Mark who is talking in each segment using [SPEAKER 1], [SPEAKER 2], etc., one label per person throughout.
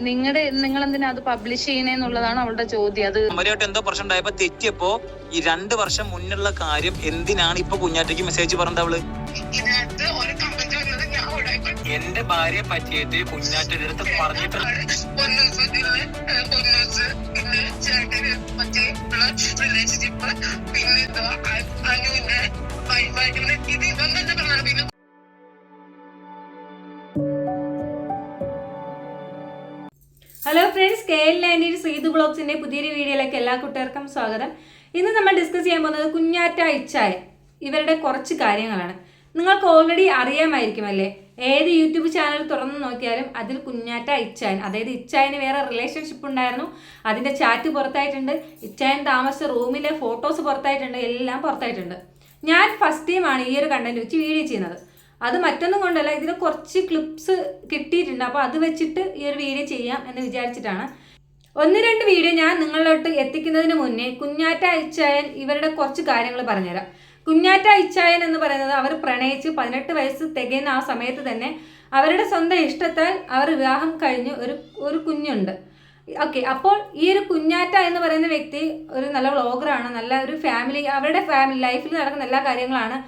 [SPEAKER 1] നിങ്ങളുടെ നിങ്ങൾ എന്തിനാ അത് പബ്ലിഷ് ചെയ്യണേന്നുള്ളതാണ് അവളുടെ ചോദ്യം. അത്
[SPEAKER 2] അമ്മയായിട്ട് എന്തോ പ്രശ്നം ഉണ്ടായപ്പോ തെറ്റിയപ്പോ ഈ രണ്ട് വർഷം മുന്നുള്ള കാര്യം എന്തിനാണ് ഇപ്പൊ കുഞ്ഞാറ്റയ്ക്ക് മെസ്സേജ് പറഞ്ഞത് അവൾ?
[SPEAKER 3] ഇതിനകത്ത് ഒരു കമന്റ് വന്നത് ഞാൻ ഉടായിപ്പ്
[SPEAKER 2] എന്റെ ഭാര്യയെ പറ്റിയിട്ട് കുഞ്ഞാറ്റയുടെ അടുത്ത്
[SPEAKER 3] പറഞ്ഞിട്ടുണ്ട് പിന്നെ ചേട്ടന് റിലേഷൻഷിപ്പ് അനുവിന്റെ ഇത് തന്നെ പിന്നെ
[SPEAKER 4] hello friends K L nineteen Srithu ബ്ലോഗ്സിന്റെ പുതിയൊരു വീഡിയോയിലേക്ക് എല്ലാ കൂട്ടുകാർക്കും സ്വാഗതം. ഇന്ന് നമ്മൾ ഡിസ്കസ് ചെയ്യാൻ പോകുന്നത് കുഞ്ഞാറ്റ ഇച്ചായ. ഇവരുടെ കുറച്ച് കാര്യങ്ങളാണ്. നിങ്ങൾക്ക് ഓൾറെഡി അറിയാമായിരിക്കും അല്ലേ? ഏത് യൂട്യൂബ് ചാനൽ തുറന്നു നോക്കിയാലും അതിൽ കുഞ്ഞാറ്റ ഇച്ചായൻ. അതായത് ഇച്ചായന് വേറെ റിലേഷൻഷിപ്പ് ഉണ്ടായിരുന്നു. അതിന്റെ ചാറ്റ് പുറത്തായിട്ടുണ്ട്. ഇച്ചായൻ താമസിച്ച റൂമിലെ ഫോട്ടോസ് പുറത്തായിട്ടുണ്ട്. എല്ലാം പുറത്തായിട്ടുണ്ട്. ഞാൻ ഫസ്റ്റ് ടൈമാണ് ഈ ഒരു കണ്ടന്റ് വെച്ച് വീഡിയോ ചെയ്യുന്നത്. അത് മറ്റൊന്നും കൊണ്ടല്ല ഇതിൽ കുറച്ച് ക്ലിപ്സ് കിട്ടിയിട്ടുണ്ട്. അപ്പോൾ അത് വെച്ചിട്ട് ഈ ഒരു വീഡിയോ ചെയ്യാം എന്ന് വിചാരിച്ചിട്ടാണ്. ഒന്ന് രണ്ട് വീഡിയോ ഞാൻ നിങ്ങളിലോട്ട് എത്തിക്കുന്നതിന് മുന്നേ കുഞ്ഞാറ്റ അയച്ചായൻ ഇവരുടെ കുറച്ച് കാര്യങ്ങൾ പറഞ്ഞുതരാം. കുഞ്ഞാറ്റ ഇച്ചായൻ എന്ന് പറയുന്നത് അവർ പ്രണയിച്ച് പതിനെട്ട് വയസ്സ് തികയുന്ന ആ സമയത്ത് തന്നെ അവരുടെ സ്വന്തം ഇഷ്ടത്താൽ അവർ വിവാഹം കഴിഞ്ഞ് ഒരു ഒരു കുഞ്ഞുണ്ട്. ഓക്കെ അപ്പോൾ ഈ ഒരു കുഞ്ഞാറ്റ എന്ന് പറയുന്ന വ്യക്തി ഒരു നല്ല വ്ളോഗറാണ് നല്ല ഒരു ഫാമിലി അവരുടെ ഫാമിലി ലൈഫിൽ നടക്കുന്ന എല്ലാ കാര്യങ്ങളാണ്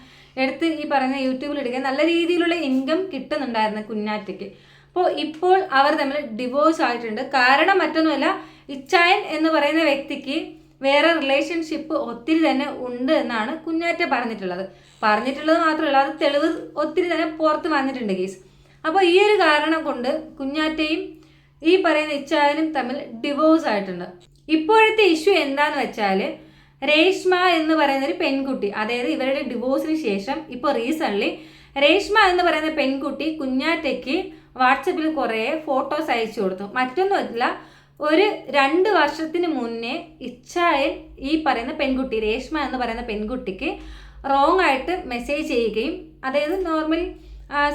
[SPEAKER 4] എടുത്ത് ഈ പറയുന്ന യൂട്യൂബിൽ ഇടുക. നല്ല രീതിയിലുള്ള ഇൻകം കിട്ടുന്നുണ്ടായിരുന്നു കുഞ്ഞാറ്റയ്ക്ക്. അപ്പോൾ ഇപ്പോൾ അവർ തമ്മിൽ ഡിവോഴ്സ് ആയിട്ടുണ്ട്. കാരണം മറ്റൊന്നുമല്ല ഇച്ചായൻ എന്ന് പറയുന്ന വ്യക്തിക്ക് വേറെ റിലേഷൻഷിപ്പ് ഒത്തിരി തന്നെ ഉണ്ട് എന്നാണ് കുഞ്ഞാറ്റ പറഞ്ഞിട്ടുള്ളത്. പറഞ്ഞിട്ടുള്ളത് മാത്രമല്ല അത് തെളിവ് ഒത്തിരി തന്നെ പുറത്ത് വന്നിട്ടുണ്ട് കേസ് അപ്പോൾ ഈ ഒരു കാരണം കൊണ്ട് കുഞ്ഞാറ്റയും ഈ പറയുന്ന ഇച്ചായനും തമ്മിൽ ഡിവോഴ്സ് ആയിട്ടുണ്ട്. ഇപ്പോഴത്തെ ഇഷ്യൂ എന്താന്ന് വെച്ചാൽ രേഷ്മ എന്ന് പറയുന്ന ഒരു പെൺകുട്ടി അതായത് ഇവരുടെ ഡിവോഴ്സിന് ശേഷം ഇപ്പോൾ റീസൺലി രേഷ്മ എന്ന് പറയുന്ന പെൺകുട്ടി കുഞ്ഞാറ്റയ്ക്ക് വാട്സപ്പിൽ കുറേ ഫോട്ടോസ് അയച്ചു കൊടുത്തു. മറ്റൊന്നുമല്ല ഒരു രണ്ട് വർഷത്തിന് മുന്നേ ഇച്ചായൻ ഈ പറയുന്ന പെൺകുട്ടി രേഷ്മ എന്ന് പറയുന്ന പെൺകുട്ടിക്ക് റോങ് ആയിട്ട് മെസ്സേജ് ചെയ്യുകയും അതായത് നോർമൽ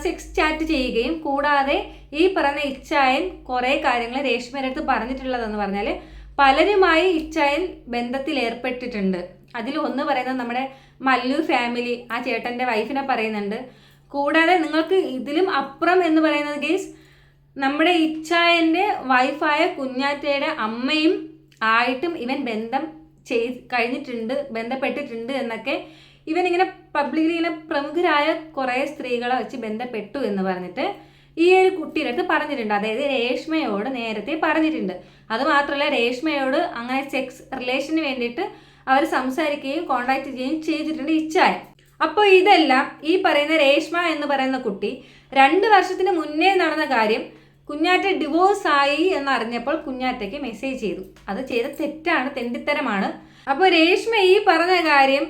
[SPEAKER 4] സെക്സ് ചാറ്റ് ചെയ്യുകയും കൂടാതെ ഈ പറയുന്ന ഇച്ചായൻ കുറേ കാര്യങ്ങൾ രേഷ്മയുടെ അടുത്ത് പറഞ്ഞിട്ടുള്ളതെന്ന് പറഞ്ഞാൽ പലരുമായി ഇച്ചായൻ ബന്ധത്തിൽ ഏർപ്പെട്ടിട്ടുണ്ട് അതിൽ ഒന്ന് പറയുന്നത് നമ്മുടെ മല്ലു ഫാമിലി ആ ചേട്ടന്റെ വൈഫിനെ പറയുന്നുണ്ട്. കൂടാതെ നിങ്ങൾക്ക് ഇതിലും അപ്പുറം എന്ന് പറയുന്നത് കേസ് നമ്മുടെ ഇച്ചായന്റെ വൈഫായ കുഞ്ഞാറ്റയുടെ അമ്മയും ആയിട്ടും ഇവൻ ബന്ധം ചെയ്ത് കഴിഞ്ഞിട്ടുണ്ട് ബന്ധപ്പെട്ടിട്ടുണ്ട് എന്നൊക്കെ ഇവൻ ഇങ്ങനെ പബ്ലിക്കലി ഇങ്ങനെ പ്രമുഖരായ കുറേ സ്ത്രീകളെ വെച്ച് ബന്ധപ്പെട്ടു എന്ന് പറഞ്ഞിട്ട് ഈ ഒരു കുട്ടിയുടെ അടുത്ത് പറഞ്ഞിട്ടുണ്ട്. അതായത് രേഷ്മയോട് നേരത്തെ പറഞ്ഞിട്ടുണ്ട്. അത് മാത്രമല്ല രേഷ്മയോട് അങ്ങനെ സെക്സ് റിലേഷന് വേണ്ടിയിട്ട് അവർ സംസാരിക്കുകയും കോണ്ടാക്ട് ചെയ്യുകയും ചെയ്തിട്ടുണ്ട് ഇച്ഛായ അപ്പോൾ ഇതെല്ലാം ഈ പറയുന്ന രേഷ്മ എന്ന് പറയുന്ന കുട്ടി രണ്ട് വർഷത്തിന് മുന്നേ നടന്ന കാര്യം കുഞ്ഞാറ്റ ഡിവോഴ്സ് ആയി എന്നറിഞ്ഞപ്പോൾ കുഞ്ഞാറ്റയ്ക്ക് മെസ്സേജ് ചെയ്തു. അത് ചെയ്ത തെറ്റാണ് തെണ്ടിത്തരമാണ്. അപ്പോൾ രേഷ്മ ഈ പറഞ്ഞ കാര്യം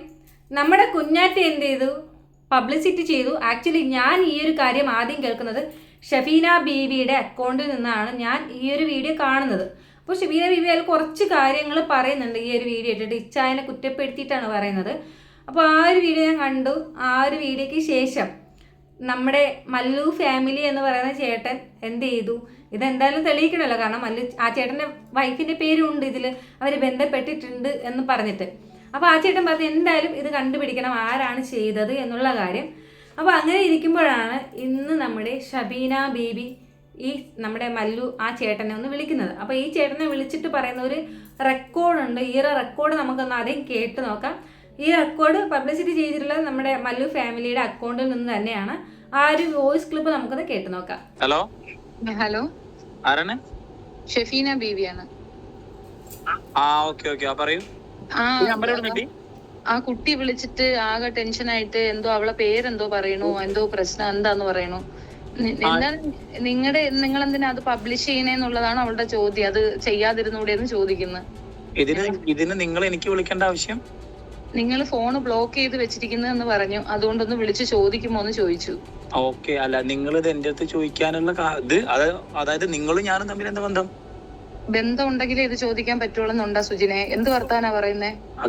[SPEAKER 4] നമ്മുടെ കുഞ്ഞാറ്റ എന്ത് ചെയ്തു? പബ്ലിസിറ്റി ചെയ്തു. ആക്ച്വലി ഞാൻ ഈ ഒരു കാര്യം ആദ്യം കേൾക്കുന്നത് ഷഫീന ബീവിയുടെ അക്കൗണ്ടിൽ നിന്നാണ് ഞാൻ ഈ ഒരു വീഡിയോ കാണുന്നത്. അപ്പോൾ ഷഫീന ബീവി അതിൽ കുറച്ച് കാര്യങ്ങൾ പറയുന്നുണ്ട് ഈ ഒരു വീഡിയോ ഇട്ടിട്ട് ഇച്ചായനെ കുറ്റപ്പെടുത്തിയിട്ടാണ് പറയുന്നത്. അപ്പോൾ ആ ഒരു വീഡിയോ ഞാൻ കണ്ടു. ആ ഒരു വീഡിയോയ്ക്ക് ശേഷം നമ്മുടെ മല്ലു ഫാമിലി എന്ന് പറയുന്ന ചേട്ടൻ എന്ത് ചെയ്തു? ഇതെന്തായാലും തെളിയിക്കണമല്ലോ കാരണം മല്ലു ആ ചേട്ടന്റെ വൈഫിന്റെ പേരും ഉണ്ട് ഇതിൽ അവർ ബന്ധപ്പെട്ടിട്ടുണ്ട് എന്ന് പറഞ്ഞിട്ട്. അപ്പോൾ ആ ചേട്ടൻ പറഞ്ഞു എന്തായാലും ഇത് കണ്ടുപിടിക്കണം. ആരാണ് ചെയ്തത്? എന്നുള്ള കാര്യം അപ്പോൾ അങ്ങനെ ഇരിക്കുമ്പോഴാണ് ഇന്ന് നമ്മുടെ ഷബീന ബേബി ഈ നമ്മുടെ മല്ലു ആ ചേട്ടനെ ഒന്ന് വിളിക്കുന്നത്. അപ്പോൾ ഈ ചേട്ടനെ വിളിച്ചിട്ട് പറയുന്ന ഒരു റെക്കോർഡുണ്ട് ഈ ഒരു റെക്കോർഡ് നമുക്കൊന്ന് ആദ്യം കേട്ട് നോക്കാം. ഈ റെക്കോർഡ് പബ്ലിസിറ്റി ചെയ്തിട്ടുള്ളത് നമ്മുടെ മല്ലു ഫാമിലിയുടെ അക്കൗണ്ടിൽ നിന്ന് തന്നെയാണ്. ആ ഒരു വോയിസ് ക്ലിപ്പ് നമുക്കൊന്ന് കേട്ട് നോക്കാം.
[SPEAKER 2] ഹലോ
[SPEAKER 1] ഹലോ
[SPEAKER 2] ആരാണ്?
[SPEAKER 1] ഷെഫീന ബീവിയാണ്
[SPEAKER 2] ആ ഓക്കെ ഓക്കെ. ആ പറയൂ.
[SPEAKER 1] ആ
[SPEAKER 2] ഈ നമ്പർ എവിടെ കിട്ടി?
[SPEAKER 1] ആ കുട്ടി വിളിച്ചിട്ട് ആകെ ടെൻഷനായിട്ട് എന്തോ അവളെ പേരെന്തോ പറയണു എന്തോ പ്രശ്നം എന്താന്ന് പറയണു. നിങ്ങളുടെ നിങ്ങൾ എന്തിനാ അത് പബ്ലിഷ് ചെയ്യണേന്നുള്ളതാണ് അവളുടെ ചോദ്യം. അത് ചെയ്യാതിരുന്നൂടെ എന്ന് ചോദിക്കുന്നത്
[SPEAKER 2] ഇതിന് ഇതിന് നിങ്ങൾ എനിക്ക് വിളിക്കേണ്ട ആവശ്യം?
[SPEAKER 1] നിങ്ങൾ ഫോൺ ബ്ലോക്ക് ചെയ്ത് വെച്ചിരിക്കുന്നു എന്ന് പറഞ്ഞു. അതുകൊണ്ടൊന്ന് വിളിച്ച് ചോദിക്കുമോ എന്ന് ചോദിച്ചു.
[SPEAKER 2] ഓക്കെ അല്ല നിങ്ങൾ ഇത് എന്റെ അടുത്ത് ചോദിക്കാനുള്ള ഇത് അതായത് നിങ്ങളും ഞാനും തമ്മിൽ എന്താ ബന്ധം?
[SPEAKER 1] ബന്ധം ഉണ്ടെങ്കിൽ ഇത് ചോദിക്കാൻ പറ്റുള്ളൂന്നുണ്ടാ സുജിനെ? എന്ത് വർത്താനാ പറയുന്നേ? ആ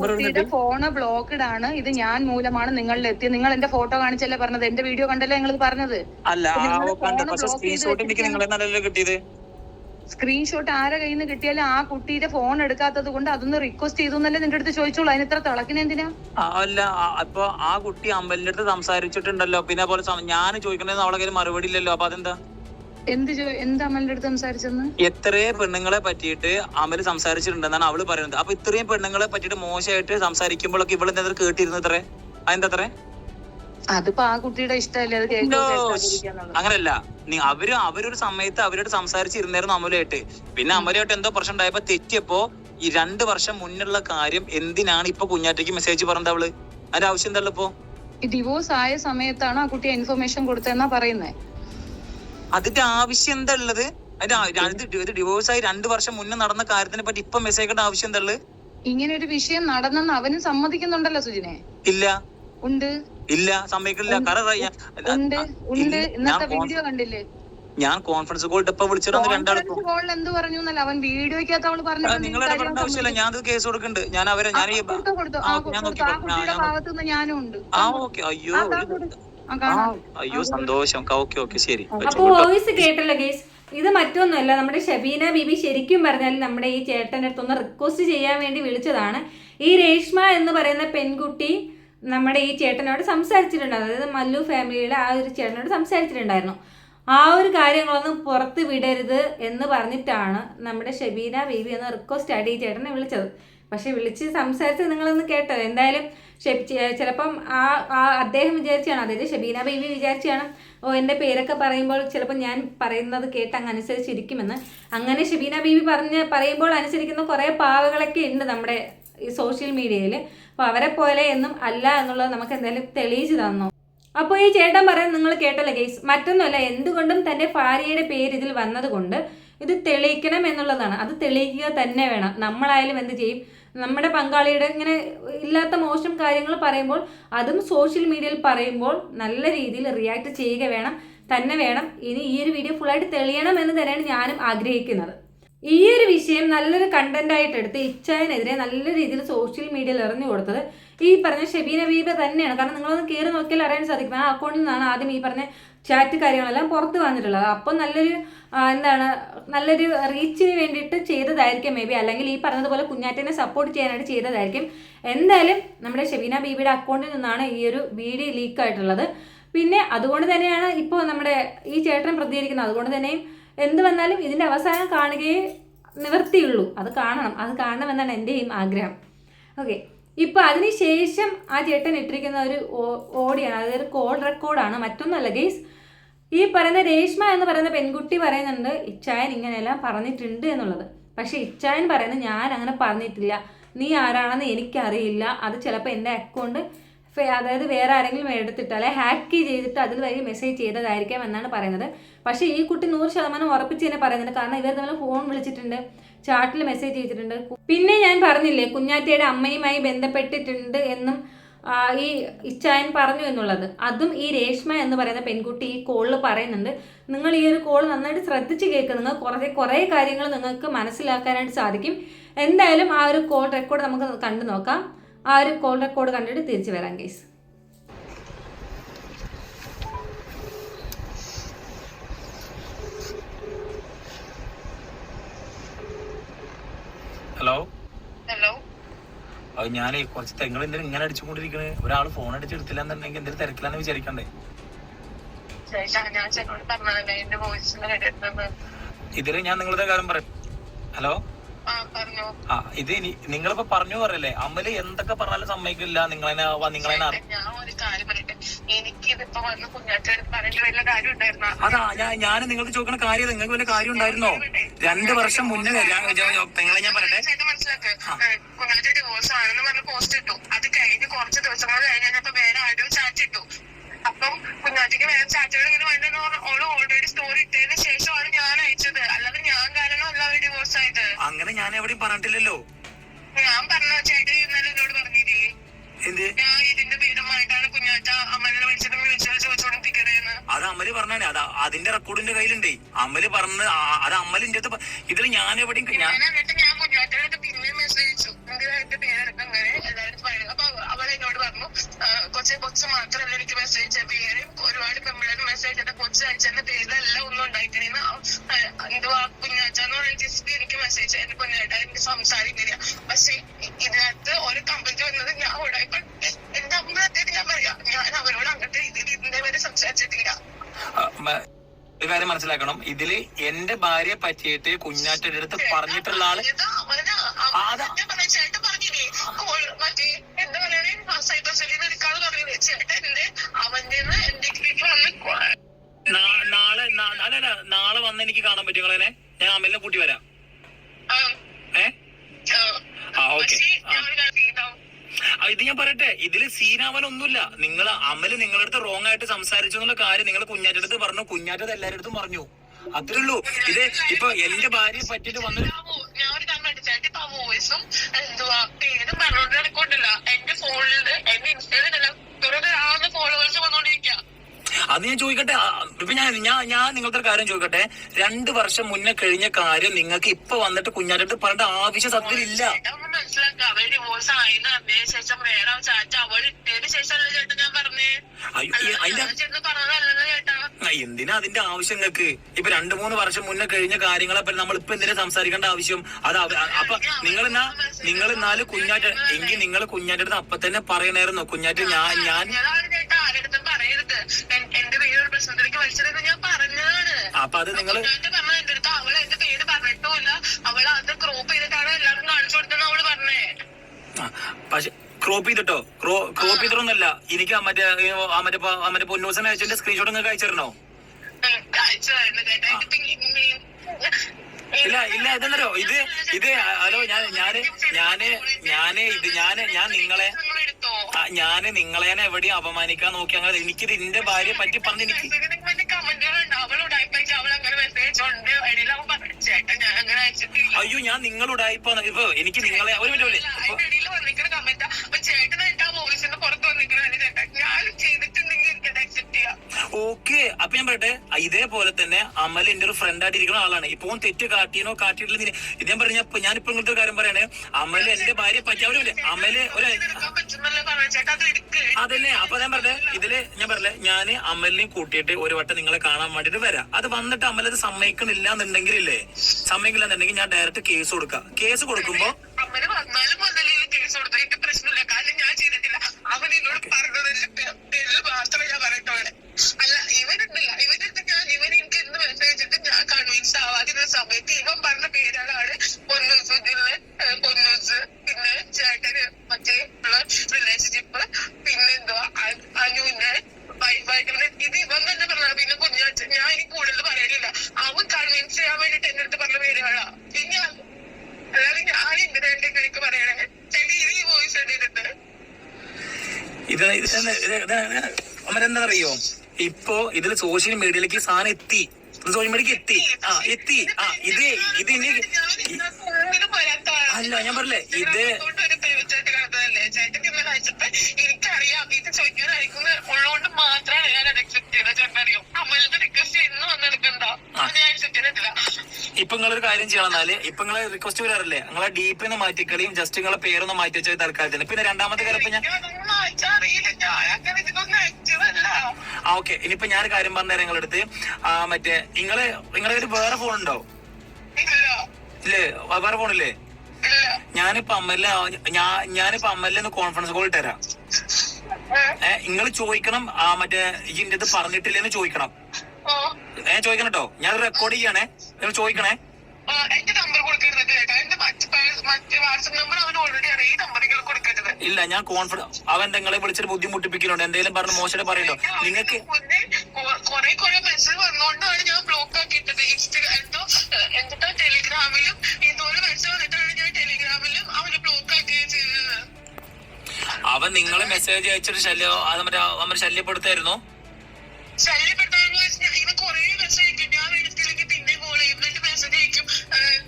[SPEAKER 1] കുട്ടിയുടെ ഫോണ് ബ്ലോക്ക്ഡ് ആണ് ഇത് ഞാൻ മൂലമാണ് നിങ്ങളിൽ എത്തിയത്. നിങ്ങൾ എന്റെ ഫോട്ടോ കാണിച്ചല്ലേ പറഞ്ഞത്? എന്റെ വീഡിയോ കണ്ടല്ലേ നിങ്ങൾ പറഞ്ഞത്?
[SPEAKER 2] സ്ക്രീൻഷോട്ട്
[SPEAKER 1] ആരെ കയ്യിൽ നിന്ന് കിട്ടിയാലും ആ കുട്ടിയുടെ ഫോൺ എടുക്കാത്തത് കൊണ്ട് അതൊന്ന് റിക്വസ്റ്റ് ചെയ്തു എന്നല്ലേ നിന്റെ അടുത്ത് ചോദിച്ചോളൂ. അതിന് ഇത്ര തിളക്കിന്
[SPEAKER 2] എന്തിനാ? അല്ല അപ്പൊ ആ കുട്ടി അമ്പലിന്റെ അടുത്ത് സംസാരിച്ചിട്ടുണ്ടല്ലോ. പിന്നെ പോലെ ഞാൻ ചോദിക്കണേന്ന് അവളെ കയ്യിൽ മറുപടി ഇല്ലല്ലോ. അപ്പൊ അതെന്താ?
[SPEAKER 1] എന്ത് എന്താ എന്ത് അമലിന്റെ അടുത്ത് സംസാരിച്ചെന്ന്?
[SPEAKER 2] എത്രയോ പെണ്ണുങ്ങളെ പറ്റിയിട്ട് അമൽ സംസാരിച്ചിട്ടുണ്ടെന്നാണ് അവൾ പറയുന്നത്. അപ്പൊ ഇത്രയും പെണ്ണുങ്ങളെ പറ്റിയിട്ട് മോശമായിട്ട് സംസാരിക്കുമ്പോഴൊക്കെ ഇവൾ കേട്ടിരുന്നത് അത്രേ അതെന്താ അത്രേ
[SPEAKER 1] അതിപ്പോ ആ കുട്ടിയുടെ ഇഷ്ടമല്ലേ? അത്.
[SPEAKER 2] അങ്ങനല്ല. നീ അവർ അവരൊരു സമയത്ത് അവരോട് സംസാരിച്ചിരുന്നായിരുന്നു അമലുമായിട്ട് പിന്നെ അമലുമായിട്ട് എന്തോ പ്രശ്നം ഉണ്ടായപ്പോ തെറ്റിയപ്പോ ഈ രണ്ട് വർഷം മുന്നുള്ള കാര്യം എന്തിനാണ് ഇപ്പൊ കുഞ്ഞാറ്റയ്ക്ക് മെസ്സേജ് പറഞ്ഞത് അവൾ? അതിന്റെ ആവശ്യം എന്താ ഇപ്പോ
[SPEAKER 1] ഡിവോഴ്സ് ആയ സമയത്താണ് ആ കുട്ടി ഇൻഫർമേഷൻ കൊടുത്തതെന്നാ പറയുന്നേ.
[SPEAKER 2] അതിന്റെ ആവശ്യം എന്താ ഉള്ളത് അതിന്റെ ഡിവോഴ്സ് ആയി രണ്ടു വർഷം മുന്നേ നടന്ന കാര്യത്തിനെ പറ്റി ഇപ്പൊ മെസ്സേജ് അയക്കേണ്ട ആവശ്യം എന്താ ഉള്ളത്?
[SPEAKER 1] ഇങ്ങനെ ഒരു വിഷയം നടന്നെന്ന് അവനും സമ്മതിക്കുന്നുണ്ടല്ലോ സുജിനെ.
[SPEAKER 2] ഇല്ല.
[SPEAKER 1] ഉണ്ട്.
[SPEAKER 2] ഇല്ല. സമ്മതിക്കില്ല
[SPEAKER 1] വീഡിയോ കണ്ടില്ലേ?
[SPEAKER 2] ഞാൻ കോൺഫറൻസ് കോൾ ഇപ്പൊ വിളിച്ചിട്ട്
[SPEAKER 1] രണ്ടാളും എന്ത് പറഞ്ഞു അവൻ അവൾ പറഞ്ഞു
[SPEAKER 2] ആവശ്യമില്ല. ഞാൻ അത് കേസ് കൊടുക്കുന്നുണ്ട് ഞാൻ അവരെ ഞാൻ ആ ഓക്കെ. അയ്യോ അയ്യോ സന്തോഷം. ഓക്കെ ഓക്കെ ശരി.
[SPEAKER 4] അപ്പൊ വോയിസ് കേട്ടല്ലോ ഗേസ്. ഇത് മറ്റൊന്നുമല്ല. നമ്മുടെ ഷബീന ബീബി ശരിക്കും പറഞ്ഞാൽ നമ്മുടെ ഈ ചേട്ടന്റെ അടുത്തൊന്ന് റിക്വസ്റ്റ് ചെയ്യാൻ വേണ്ടി വിളിച്ചതാണ്. ഈ രേഷ്മ എന്ന് പറയുന്ന പെൺകുട്ടി നമ്മുടെ ഈ ചേട്ടനോട് സംസാരിച്ചിട്ടുണ്ടായിരുന്നു അതായത് മല്ലു ഫാമിലിയുടെ ആ ഒരു ചേട്ടനോട് സംസാരിച്ചിട്ടുണ്ടായിരുന്നു. ആ ഒരു കാര്യങ്ങളൊന്നും പുറത്ത് വിടരുത് എന്ന് പറഞ്ഞിട്ടാണ് നമ്മുടെ ഷബീന ബീബി എന്ന റിക്വസ്റ്റ് ആയിട്ട് ഈ ചേട്ടനെ വിളിച്ചത്. പക്ഷെ വിളിച്ച് സംസാരിച്ച് നിങ്ങളൊന്ന് കേട്ടോ. എന്തായാലും ചിലപ്പം ആ ആ അദ്ദേഹം വിചാരിച്ചാണ് അതായത് ഷബീന ബേബി വിചാരിച്ചാണ് ഓ എന്റെ പേരൊക്കെ പറയുമ്പോൾ ചിലപ്പോൾ ഞാൻ പറയുന്നത് കേട്ട് അങ്ങ് അനുസരിച്ചിരിക്കുമെന്ന്. അങ്ങനെ ഷബീന ബേബി പറഞ്ഞ് പറയുമ്പോൾ അനുസരിക്കുന്ന കുറേ പാവകളൊക്കെ ഉണ്ട് നമ്മുടെ ഈ സോഷ്യൽ മീഡിയയിൽ അപ്പോൾ അവരെ പോലെ എന്നും അല്ല എന്നുള്ളത് നമുക്ക് എന്തായാലും തെളിയിച്ചു തന്നു. അപ്പോൾ ഈ ചേട്ടൻ പറയാൻ നിങ്ങൾ കേട്ടല്ലോ കേസ് മറ്റൊന്നുമല്ല എന്തുകൊണ്ടും തന്റെ ഭാര്യയുടെ പേര് ഇതിൽ വന്നതുകൊണ്ട് ഇത് തെളിയിക്കണം എന്നുള്ളതാണ്. അത് തെളിയിക്കുക തന്നെ വേണം. നമ്മളായാലും എന്ത് ചെയ്യും? നമ്മുടെ പങ്കാളിയുടെ ഇങ്ങനെ ഇല്ലാത്ത മോശം കാര്യങ്ങൾ പറയുമ്പോൾ അതും സോഷ്യൽ മീഡിയയിൽ പറയുമ്പോൾ നല്ല രീതിയിൽ റിയാക്ട് ചെയ്യുക വേണം തന്നെ വേണം. ഇനി ഈ ഒരു വീഡിയോ ഫുള്ളായിട്ട് തെളിയണം എന്ന് തന്നെയാണ് ഞാനും ആഗ്രഹിക്കുന്നത്. ഈ ഒരു വിഷയം നല്ലൊരു കണ്ടന്റ് ആയിട്ട് എടുത്ത് ഇച്ചായനെതിരെ നല്ല രീതിയിൽ സോഷ്യൽ മീഡിയയിൽ എറിഞ്ഞു കൊടുത്തത് ഈ പറഞ്ഞ ഷെബീന ബീബ തന്നെയാണ്. കാരണം നിങ്ങളൊന്ന് കയറി നോക്കിയാൽ അറിയാൻ സാധിക്കും ആ അക്കൗണ്ടിൽ നിന്നാണ് ആദ്യം ഈ പറഞ്ഞ ചാറ്റ് കാര്യങ്ങളെല്ലാം പുറത്ത് വന്നിട്ടുള്ളത്. അപ്പം നല്ലൊരു എന്താണ് നല്ലൊരു റീച്ചിന് വേണ്ടിയിട്ട് ചെയ്തതായിരിക്കും മേ ബി അല്ലെങ്കിൽ ഈ പറഞ്ഞതുപോലെ കുഞ്ഞാറ്റിനെ സപ്പോർട്ട് ചെയ്യാനായിട്ട് ചെയ്തതായിരിക്കും. എന്തായാലും നമ്മുടെ ഷെബീന ബീബിയുടെ അക്കൗണ്ടിൽ നിന്നാണ് ഈ ഒരു വീഡിയോ ലീക്ക് ആയിട്ടുള്ളത്. പിന്നെ അതുകൊണ്ട് തന്നെയാണ് ഇപ്പോൾ നമ്മുടെ ഈ ചേട്ടൻ പ്രതികരിക്കുന്നത്. അതുകൊണ്ട് തന്നെയും എന്ത് വന്നാലും ഇതിന്റെ അവസാനം കാണുകയേ നിവർത്തിയുള്ളൂ. അത് കാണണം. അത് കാണണമെന്നാണ് എന്റെയും ആഗ്രഹം. ഓക്കെ ഇപ്പോൾ അതിനുശേഷം ആ ചേട്ടൻ ഇട്ടിരിക്കുന്ന ഒരു ഓഡിയോ ആണ്. അതൊരു കോൾ റെക്കോർഡാണ് മറ്റൊന്നല്ല ഗെയ്സ് ഈ പറയുന്ന രേഷ്മ എന്ന് പറയുന്ന പെൺകുട്ടി പറയുന്നുണ്ട് ഇച്ചായൻ ഇങ്ങനെയെല്ലാം പറഞ്ഞിട്ടുണ്ട് എന്നുള്ളത്. പക്ഷേ ഇച്ചായൻ പറയുന്നത് ഞാൻ അങ്ങനെ പറഞ്ഞിട്ടില്ല. നീ ആരാണെന്ന് എനിക്കറിയില്ല. അത് ചിലപ്പോൾ എന്റെ അക്കൗണ്ട് അതായത് വേറെ ആരെങ്കിലും എടുത്തിട്ട് അല്ലെ ഹാക്ക് ചെയ്തിട്ട് അതിൽ വഴി മെസ്സേജ് ചെയ്തതായിരിക്കാം എന്നാണ് പറയുന്നത്. പക്ഷേ ഈ കുട്ടി നൂറ് ശതമാനം ഉറപ്പിച്ച് തന്നെ പറയുന്നുണ്ട്. കാരണം ഇവർ തമ്മിൽ ഫോൺ വിളിച്ചിട്ടുണ്ട് ചാറ്റിൽ മെസ്സേജ് ചെയ്തിട്ടുണ്ട്. പിന്നെ ഞാൻ പറഞ്ഞില്ലേ കുഞ്ഞാറ്റയുടെ അമ്മയുമായി ബന്ധപ്പെട്ടിട്ടുണ്ട് എന്നും ഈ ഇച്ചായൻ പറഞ്ഞു എന്നുള്ളത്. അതും ഈ രേഷ്മ എന്ന് പറയുന്ന പെൺകുട്ടി ഈ കോളിൽ പറയുന്നുണ്ട്. നിങ്ങൾ ഈ ഒരു കോൾ നന്നായിട്ട് ശ്രദ്ധിച്ച് കേൾക്കുക നിങ്ങൾ കുറേ കുറേ കാര്യങ്ങൾ നിങ്ങൾക്ക് മനസ്സിലാക്കാനായിട്ട് സാധിക്കും. എന്തായാലും ആ ഒരു കോൾ റെക്കോർഡ് നമുക്ക് കണ്ടു നോക്കാം ആ ഒരു കോൾ റെക്കോർഡ് കണ്ടിട്ട് തിരിച്ചു വരാം കേസ്
[SPEAKER 2] ഹലോ
[SPEAKER 3] ഹലോ
[SPEAKER 2] അത് ഞാനേ കുറച്ച് തെങ്ങൾ എന്തിനും ഇങ്ങനെ അടിച്ചുകൊണ്ടിരിക്കണേ? ഒരാൾ ഫോൺ അടിച്ചെടുത്തില്ല എന്നുണ്ടെങ്കിൽ എന്തെങ്കിലും തിരക്കില്ലാന്ന് വിചാരിക്കണ്ടേ
[SPEAKER 3] ഇതിൽ ഞാൻ
[SPEAKER 2] നിങ്ങളുടെ കാര്യം പറയാം. ഹലോ
[SPEAKER 3] ആ
[SPEAKER 2] ഇത് ഇനി നിങ്ങളിപ്പോ പറഞ്ഞു പറയല്ലേ? അമ്മൽ എന്തൊക്കെ പറഞ്ഞാലും സമ്മതിക്കില്ല. നിങ്ങളെ നിങ്ങളെ
[SPEAKER 3] ഞാൻ ഒരു കാര്യം പറയട്ടെ? എനിക്കിതിപ്പോ വന്ന് കുഞ്ഞാറ്റോട് പറയേണ്ട വല്ല കാര്യം ഉണ്ടായിരുന്നോ?
[SPEAKER 2] അതാ ഞാൻ ഞാൻ നിങ്ങൾക്ക് ചോദിക്കുന്ന കാര്യം നിങ്ങൾക്ക് വല്ല കാര്യം ഉണ്ടായിരുന്നോ? രണ്ട് വർഷം മുന്നേ നിങ്ങളെ ഞാൻ പറയട്ടെ.
[SPEAKER 3] മനസ്സിലാക്ക്. കുഞ്ഞാറ്റ ഡിവോഴ്സ് ആണെന്ന് പറഞ്ഞ് പോസ്റ്റ് ഇട്ടു. അത് കഴിഞ്ഞ് കുറച്ച് ദിവസങ്ങൾ കഴിഞ്ഞ് കഴിഞ്ഞപ്പോ വേറെ ആരും ചാറ്റ് ഇട്ടു. അപ്പം കുഞ്ഞാറ്റയ്ക്ക് വേറെ ചാറ്റുകൾ ഇങ്ങനെ ഓൾറെഡി സ്റ്റോറി ഇട്ടതിന് ശേഷമാണ് ഞാൻ അയച്ചത് അല്ലാതെ ഞാൻ കാരണമല്ല അവർ ഡിവോഴ്സ് ആയത്
[SPEAKER 2] അങ്ങനെ ഞാൻ എവിടെയും പറഞ്ഞിട്ടില്ലല്ലോ.
[SPEAKER 3] ഞാൻ പറഞ്ഞ ചേട്ടൻ ഇന്നലെ എന്നോട് പറഞ്ഞില്ലേ?
[SPEAKER 2] എന്ത്?
[SPEAKER 3] ഞാൻ ഇതിന്റെ പേരുമായിട്ടാണ് കുഞ്ഞാറ്റ അമ്മനെ വിളിച്ചിട്ട് വിളിച്ചത് ചോദിച്ചോണ്ടിരിക്കണേന്ന്
[SPEAKER 2] അത് അമൽ പറഞ്ഞാലേ അത് അതിന്റെ റെക്കോർഡിന്റെ കയ്യിലുണ്ട്. അമൽ പറഞ്ഞ അത് അമലിന്റെ അടുത്ത് ഇതിൽ ഞാൻ എവിടെയും ഞാൻ
[SPEAKER 3] ഞാൻ എന്നിട്ട് ഞാൻ കുഞ്ഞാറ്റോട് പിന്നെയും മെസ്സേജ് അയച്ചു. അങ്ങനെ എല്ലാവരും അവൾ എന്നോട് പറഞ്ഞു കൊച്ചെ കൊച്ച് മാത്രമല്ല എനിക്ക് മെസ്സേജ് പേരും ഒരുപാട് പെമ്പിളേര് മെസ്സേജ് ചെയ്തിട്ട് കൊച്ചു അയച്ചതിന്റെ പേരിലല്ല ഒന്നും ഉണ്ടായിക്കണേന്ന് എന്തുവാ കുഞ്ഞാച്ചാന്ന് പറഞ്ഞ ജസ്റ്റ് എനിക്ക് മെസ്സേജ് എന്റെ കുഞ്ഞായിട്ട് എനിക്ക് സംസാരിക്കുന്നില്ല. പക്ഷെ ഇതിനകത്ത് ഒരു കമ്പനി വന്നത് ഞാൻ ഉടായിപ്പോ എന്റെ അമ്മ ഞാൻ പറയാം. ഞാൻ അവരോട് അങ്ങനത്തെ രീതിയിൽ ഇതിന്റെ വരെ സംസാരിച്ചിട്ടില്ല.
[SPEAKER 2] ഒരു കാര്യം മനസ്സിലാക്കണം. ഇതിൽ എന്റെ ഭാര്യയെ പറ്റിയിട്ട് കുഞ്ഞാറ്റയുടെ അടുത്ത് പറഞ്ഞിട്ടുള്ള ആൾ നാളെ അല്ലല്ല നാളെ വന്ന് എനിക്ക് കാണാൻ പറ്റും നിങ്ങളെ ഞാൻ അമ്മലിനെ കൂട്ടി വരാം. ഏ?
[SPEAKER 3] ആ.
[SPEAKER 2] ആ ഓക്കെ. ഇത് ഞാൻ പറയട്ടെ. ഇതിൽ സീനാവാനൊന്നുമില്ല. നിങ്ങൾ അമൽ നിങ്ങളുടെ അടുത്ത് റോങ് ആയിട്ട് സംസാരിച്ചു എന്നുള്ള കാര്യം നിങ്ങൾ കുഞ്ഞാറ്റ അടുത്ത് പറഞ്ഞു. കുഞ്ഞാറ്റത് എല്ലാവരുടെ അടുത്തും പറഞ്ഞു. അത്രേ ഉള്ളൂ. ഇത് ഇപ്പൊ എന്റെ ഭാര്യയെ പറ്റിട്ട് വന്നു
[SPEAKER 3] വോയിസും എന്തുവാ പേരും പറഞ്ഞോണ്ട് നടക്കൊണ്ടല്ല എന്റെ ഫോണിൽ എന്റെ ഇൻസ്റ്റയിലല്ല ഫോളോവേഴ്സ് വന്നോണ്ടിരിക്കുക
[SPEAKER 2] അത് ഞാൻ ചോദിക്കട്ടെ. ഇപ്പൊ ഞാൻ ഞാൻ ഞാൻ നിങ്ങളുടെ ഒരു കാര്യം ചോദിക്കട്ടെ. രണ്ട് വർഷം മുന്നേ കഴിഞ്ഞ കാര്യം നിങ്ങൾക്ക് ഇപ്പൊ വന്നിട്ട് കുഞ്ഞാറ്റത്ത് പറഞ്ഞിട്ട് ആവശ്യ സത്യം
[SPEAKER 3] സത്യത്തിലില്ല ഒന്ന് മനസ്സിലാക്കുക അവർ ഡിവോഴ്സ് ആയിന്ന് അറിഞ്ഞതിന് ശേഷം വേറെ ചാറ്റ് അവൾ ഇട്ടതിന് ശേഷമല്ല ചേട്ടാ ഞാൻ പറഞ്ഞേ
[SPEAKER 2] അയ്യോ, ഈ അതിന്റെ
[SPEAKER 3] അല്ലാതെ ചേട്ടൻ പറഞ്ഞതല്ലല്ലോ ചേട്ടാ
[SPEAKER 2] ആ, എന്തിനാ അതിന്റെ ആവശ്യം നിങ്ങൾക്ക് ഇപ്പൊ രണ്ടു മൂന്ന് വർഷം മുന്നേ കഴിഞ്ഞ കാര്യങ്ങളെ പറ്റി നമ്മൾ ഇപ്പൊ എന്തിനാ സംസാരിക്കേണ്ട ആവശ്യം? അത് അവ- അപ്പൊ നിങ്ങൾ എന്നാ നിങ്ങൾ എന്നാൽ കുഞ്ഞാറ്റ എങ്കിൽ നിങ്ങൾ കുഞ്ഞാറ്റടുത്ത് അപ്പൊ തന്നെ പറയണായിരുന്നു. കുഞ്ഞാറ്റ ഞാൻ ഞാൻ
[SPEAKER 3] എന്റെ പേര് ഒരു പ്രശ്നത്തിലേക്ക് വലിച്ചതെന്ന് ഞാൻ പറഞ്ഞാണ്
[SPEAKER 2] അപ്പൊ അത് നിങ്ങൾ
[SPEAKER 3] കുഞ്ഞാറ്റ പറഞ്ഞത് എന്റെ അടുത്ത് അവൾ എന്റെ പേര് പറഞ്ഞിട്ടുമില്ല. അവൾ അത് ക്രോപ്പ് ചെയ്തിട്ടാണ് എല്ലാവർക്കും കാണിച്ചു കൊടുത്തെന്ന് അവൾ പറഞ്ഞേ.
[SPEAKER 2] പക്ഷെ ക്രോപ്പ് ചെയ്തിട്ടോ? ക്രോ ക്രോപ്പ് ചെയ്തിട്ടൊന്നല്ല എനിക്ക് മറ്റേ മറ്റേ മറ്റേ പൊന്നൂസനെ അയച്ചതിന്റെ സ്ക്രീൻഷോട്ട് നിങ്ങൾക്ക് അയച്ചിരുന്നോ ഇല്ല ഇല്ല ഇതെന്നല്ലോ ഇത് ഇത് ഹലോ ഞാൻ ഞാൻ ഞാൻ ഞാൻ ഇത് ഞാൻ ഞാൻ നിങ്ങളെ ഞാൻ നിങ്ങളെ എവിടെയും അപമാനിക്കാൻ നോക്കി അങ്ങനെ എനിക്കിത് എന്റെ ഭാര്യയെ പറ്റി പറഞ്ഞു എനിക്ക് അയ്യോ ഞാൻ നിങ്ങളോട് ഇപ്പൊ ഇപ്പൊ എനിക്ക് നിങ്ങളെ ഒരു മിനിറ്റ് ഒരു മിനിറ്റ്. ഇപ്പൊ
[SPEAKER 3] അതിന്റെ ഇടയിൽ വന്നിക്കുന്ന കമന്റ് അപ്പൊ ചേട്ടനായിട്ട് ആ വോയിസിന് പുറത്ത് വന്നിക്കുന്ന ചേട്ടാ ഞാൻ ചെയ്തിട്ടുണ്ടെങ്കിൽ എനിക്കത് അക്സെപ്റ്റ് ചെയ്യാം
[SPEAKER 2] ഓക്കെ അപ്പൊ ഞാൻ പറയട്ടെ. ഇതേപോലെ തന്നെ അമൽ എന്റെ ഒരു ഫ്രണ്ട് ആയിട്ട് ഇരിക്കുന്ന ആളാണ്. ഇപ്പൊ തെറ്റ് കാട്ടിയനോ കാട്ടിയിട്ടില്ല ഇത് ഞാൻ പറഞ്ഞ ഞാനിപ്പോ ഇങ്ങനത്തെ ഒരു കാര്യം പറയണേ. അമൽ എന്റെ ഭാര്യ പറ്റി അവർ അമൽ ഒരു അതന്നെ. അപ്പൊ ഞാൻ പറഞ്ഞേ ഇതിൽ ഞാൻ പറഞ്ഞേ ഞാൻ അമലിനെയും കൂട്ടിയിട്ട് ഒരു വട്ടം നിങ്ങളെ കാണാൻ വേണ്ടിട്ട് വരാം. അത് വന്നിട്ട് അമൽ അത് സമ്മതിക്കണില്ല എന്നുണ്ടെങ്കിലേ സമ്മതിക്കില്ല എന്നുണ്ടെങ്കിൽ ഞാൻ ഡയറക്റ്റ് കേസ് കൊടുക്കാം. കേസ് കൊടുക്കുമ്പോ
[SPEAKER 3] അവന് കേസ് പ്രശ്നമില്ല. ഞാൻ ചെയ്തിട്ടില്ല. അവൻ എന്നോട് മാത്രമേ ഞാൻ പറയട്ടുള്ളൂ അല്ല ഇവരുണ്ടല്ല ഇവരുടെ ഞാൻ ഇവൻ എനിക്ക് ഇന്ന് മെസ്സേജ് ഇട്ട് ഞാൻ കൺവിൻസ് ആവാതിരുന്ന സമയത്ത് ഇവൻ പറഞ്ഞ പേരുകളാണ് പൊന്നൂസ് പൊന്നൂസ് പിന്നെ ചേട്ടന് മറ്റേ ഉള്ള റിലേഷൻഷിപ്പ് പിന്നെ എന്തുവാ അ- അനുവിന്റെ വൈഫായിട്ടുള്ള ഇത് ഇവൻ തന്നെ പറഞ്ഞ പിന്നെ കുഞ്ഞാച്ച ഞാൻ ഇനി കൂടുതൽ പറയലില്ല അവൻ കൺവിൻസ് ചെയ്യാൻ വേണ്ടിട്ട് എന്റെ അടുത്ത് പറഞ്ഞ പേരുകളാ പിന്നെ അല്ലാതെ ഞാൻ എന്തിനായിട്ട് എനിക്ക് പറയണേ ചേട്ടി ഈ വോയിസ് എടുത്തിട്ട്
[SPEAKER 2] ഇത് ഇത് ഇത് ഇത് ഇത് അമരെന്താ അറിയോ ഇപ്പൊ ഇതിൽ സോഷ്യൽ മീഡിയയിലേക്ക് സാധനം എത്തി സോഷ്യൽ മീഡിയക്ക് എത്തി ആ എത്തി ആ ഇത് ഇത് ഇനി അല്ല, ഞാൻ പറഞ്ഞില്ലേ, ഇത്
[SPEAKER 3] എനിക്കറിയാം ഇത് ചോദിക്കാനായിരിക്കും ഉള്ളതുകൊണ്ട് മാത്രമാണ് ഞാൻ അത് അക്സെപ്റ്റ് ചെയ്തത് ചേട്ടനറിയോ അമ്മയുടെ റിക്വസ്റ്റ് എന്ന് വന്നെടുക്കണ്ട ഞാൻ അക്സെപ്റ്റ് ചെയ്തിട്ടില്ല
[SPEAKER 2] ഇപ്പൊ നിങ്ങളൊരു കാര്യം ചെയ്യണം എന്നാൽ ഇപ്പൊ നിങ്ങളെ റിക്വസ്റ്റ് വരാറില്ലേ? നിങ്ങളെ ഡീപ്പിന്ന് മാറ്റിക്കളിയും ജസ്റ്റ് നിങ്ങളെ പേരൊന്ന് മാറ്റി വെച്ചാൽ തൽക്കാലത്തിന്. പിന്നെ രണ്ടാമത്തെ കാര്യം ഞാൻ ആ ഓക്കെ ഇനിയിപ്പോ ഞാൻ കാര്യം പറഞ്ഞുതരാം നിങ്ങളുടെ അടുത്ത് മറ്റേ നിങ്ങൾ നിങ്ങളെ ഒരു വേറെ ഫോൺ ഉണ്ടോ?
[SPEAKER 3] ഇല്ല?
[SPEAKER 2] വേറെ ഫോണില്ലേ ഞാനിപ്പോ അമ്മല്ല ഞാൻ ഞാനിപ്പോ അമ്മല്ലെന്ന് കോൺഫറൻസ് കോൾ തരാം. ഏഹ് നിങ്ങൾ ചോദിക്കണം. ആ മറ്റേ ഇതിന്റെ ഇത് പറഞ്ഞിട്ടില്ലെന്ന് ചോദിക്കണം. ചോദിക്കണട്ടോ. ചോദിക്കണം കേട്ടോ ഞാൻ റെക്കോർഡ് ചെയ്യണേ. നിങ്ങൾ ചോദിക്കണേ.
[SPEAKER 3] എന്റെ നമ്പർ കൊടുക്കരുത് ചേട്ടാ എന്റെ മറ്റ് പേ- മറ്റ് വാട്സപ്പ് നമ്പർ അവൻ ഓൾറെഡി അറിയാം ഈ നമ്പറുകൾ കൊടുക്കരുത്.
[SPEAKER 2] ഇല്ല ഞാൻ കോൺഫിഡൻസ് അവൻ നിങ്ങളെ വിളിച്ചിട്ട് ബുദ്ധിമുട്ടിപ്പിക്കലുണ്ട് എന്തെങ്കിലും പറഞ്ഞ് മോശം പറയണ്ടോ നിങ്ങൾക്ക്
[SPEAKER 3] കുറെ കുറെ മെസ്സേജ് ഞാൻ ബ്ലോക്ക് ആക്കിയിട്ടത്. ഇൻസ്റ്റാ എന്തോ എന്നിട്ടോ ടെലിഗ്രാമിലും ഇതുപോലെ മെസ്സേജ് വന്നിട്ടാണ് ഞാൻ ടെലിഗ്രാമിലും അവനെ ബ്ലോക്ക് ആക്കുകയും ചെയ്തത്.
[SPEAKER 2] അവൻ നിങ്ങളെ മെസ്സേജ് അയച്ചിട്ട് ശല്യം മറ്റേ അവൻ ശല്യപ്പെടുത്തായിരുന്നു.
[SPEAKER 3] ശല്യപ്പെട്ടതെന്ന് വെച്ചാൽ ഇവ കുറെ മെസ്സേജ് അയക്കും ഞാൻ എടുത്തില്ലെങ്കിൽ പിന്നെ കോൾ ചെയ്യും എന്നിട്ട് മെസ്സേജ് അയക്കും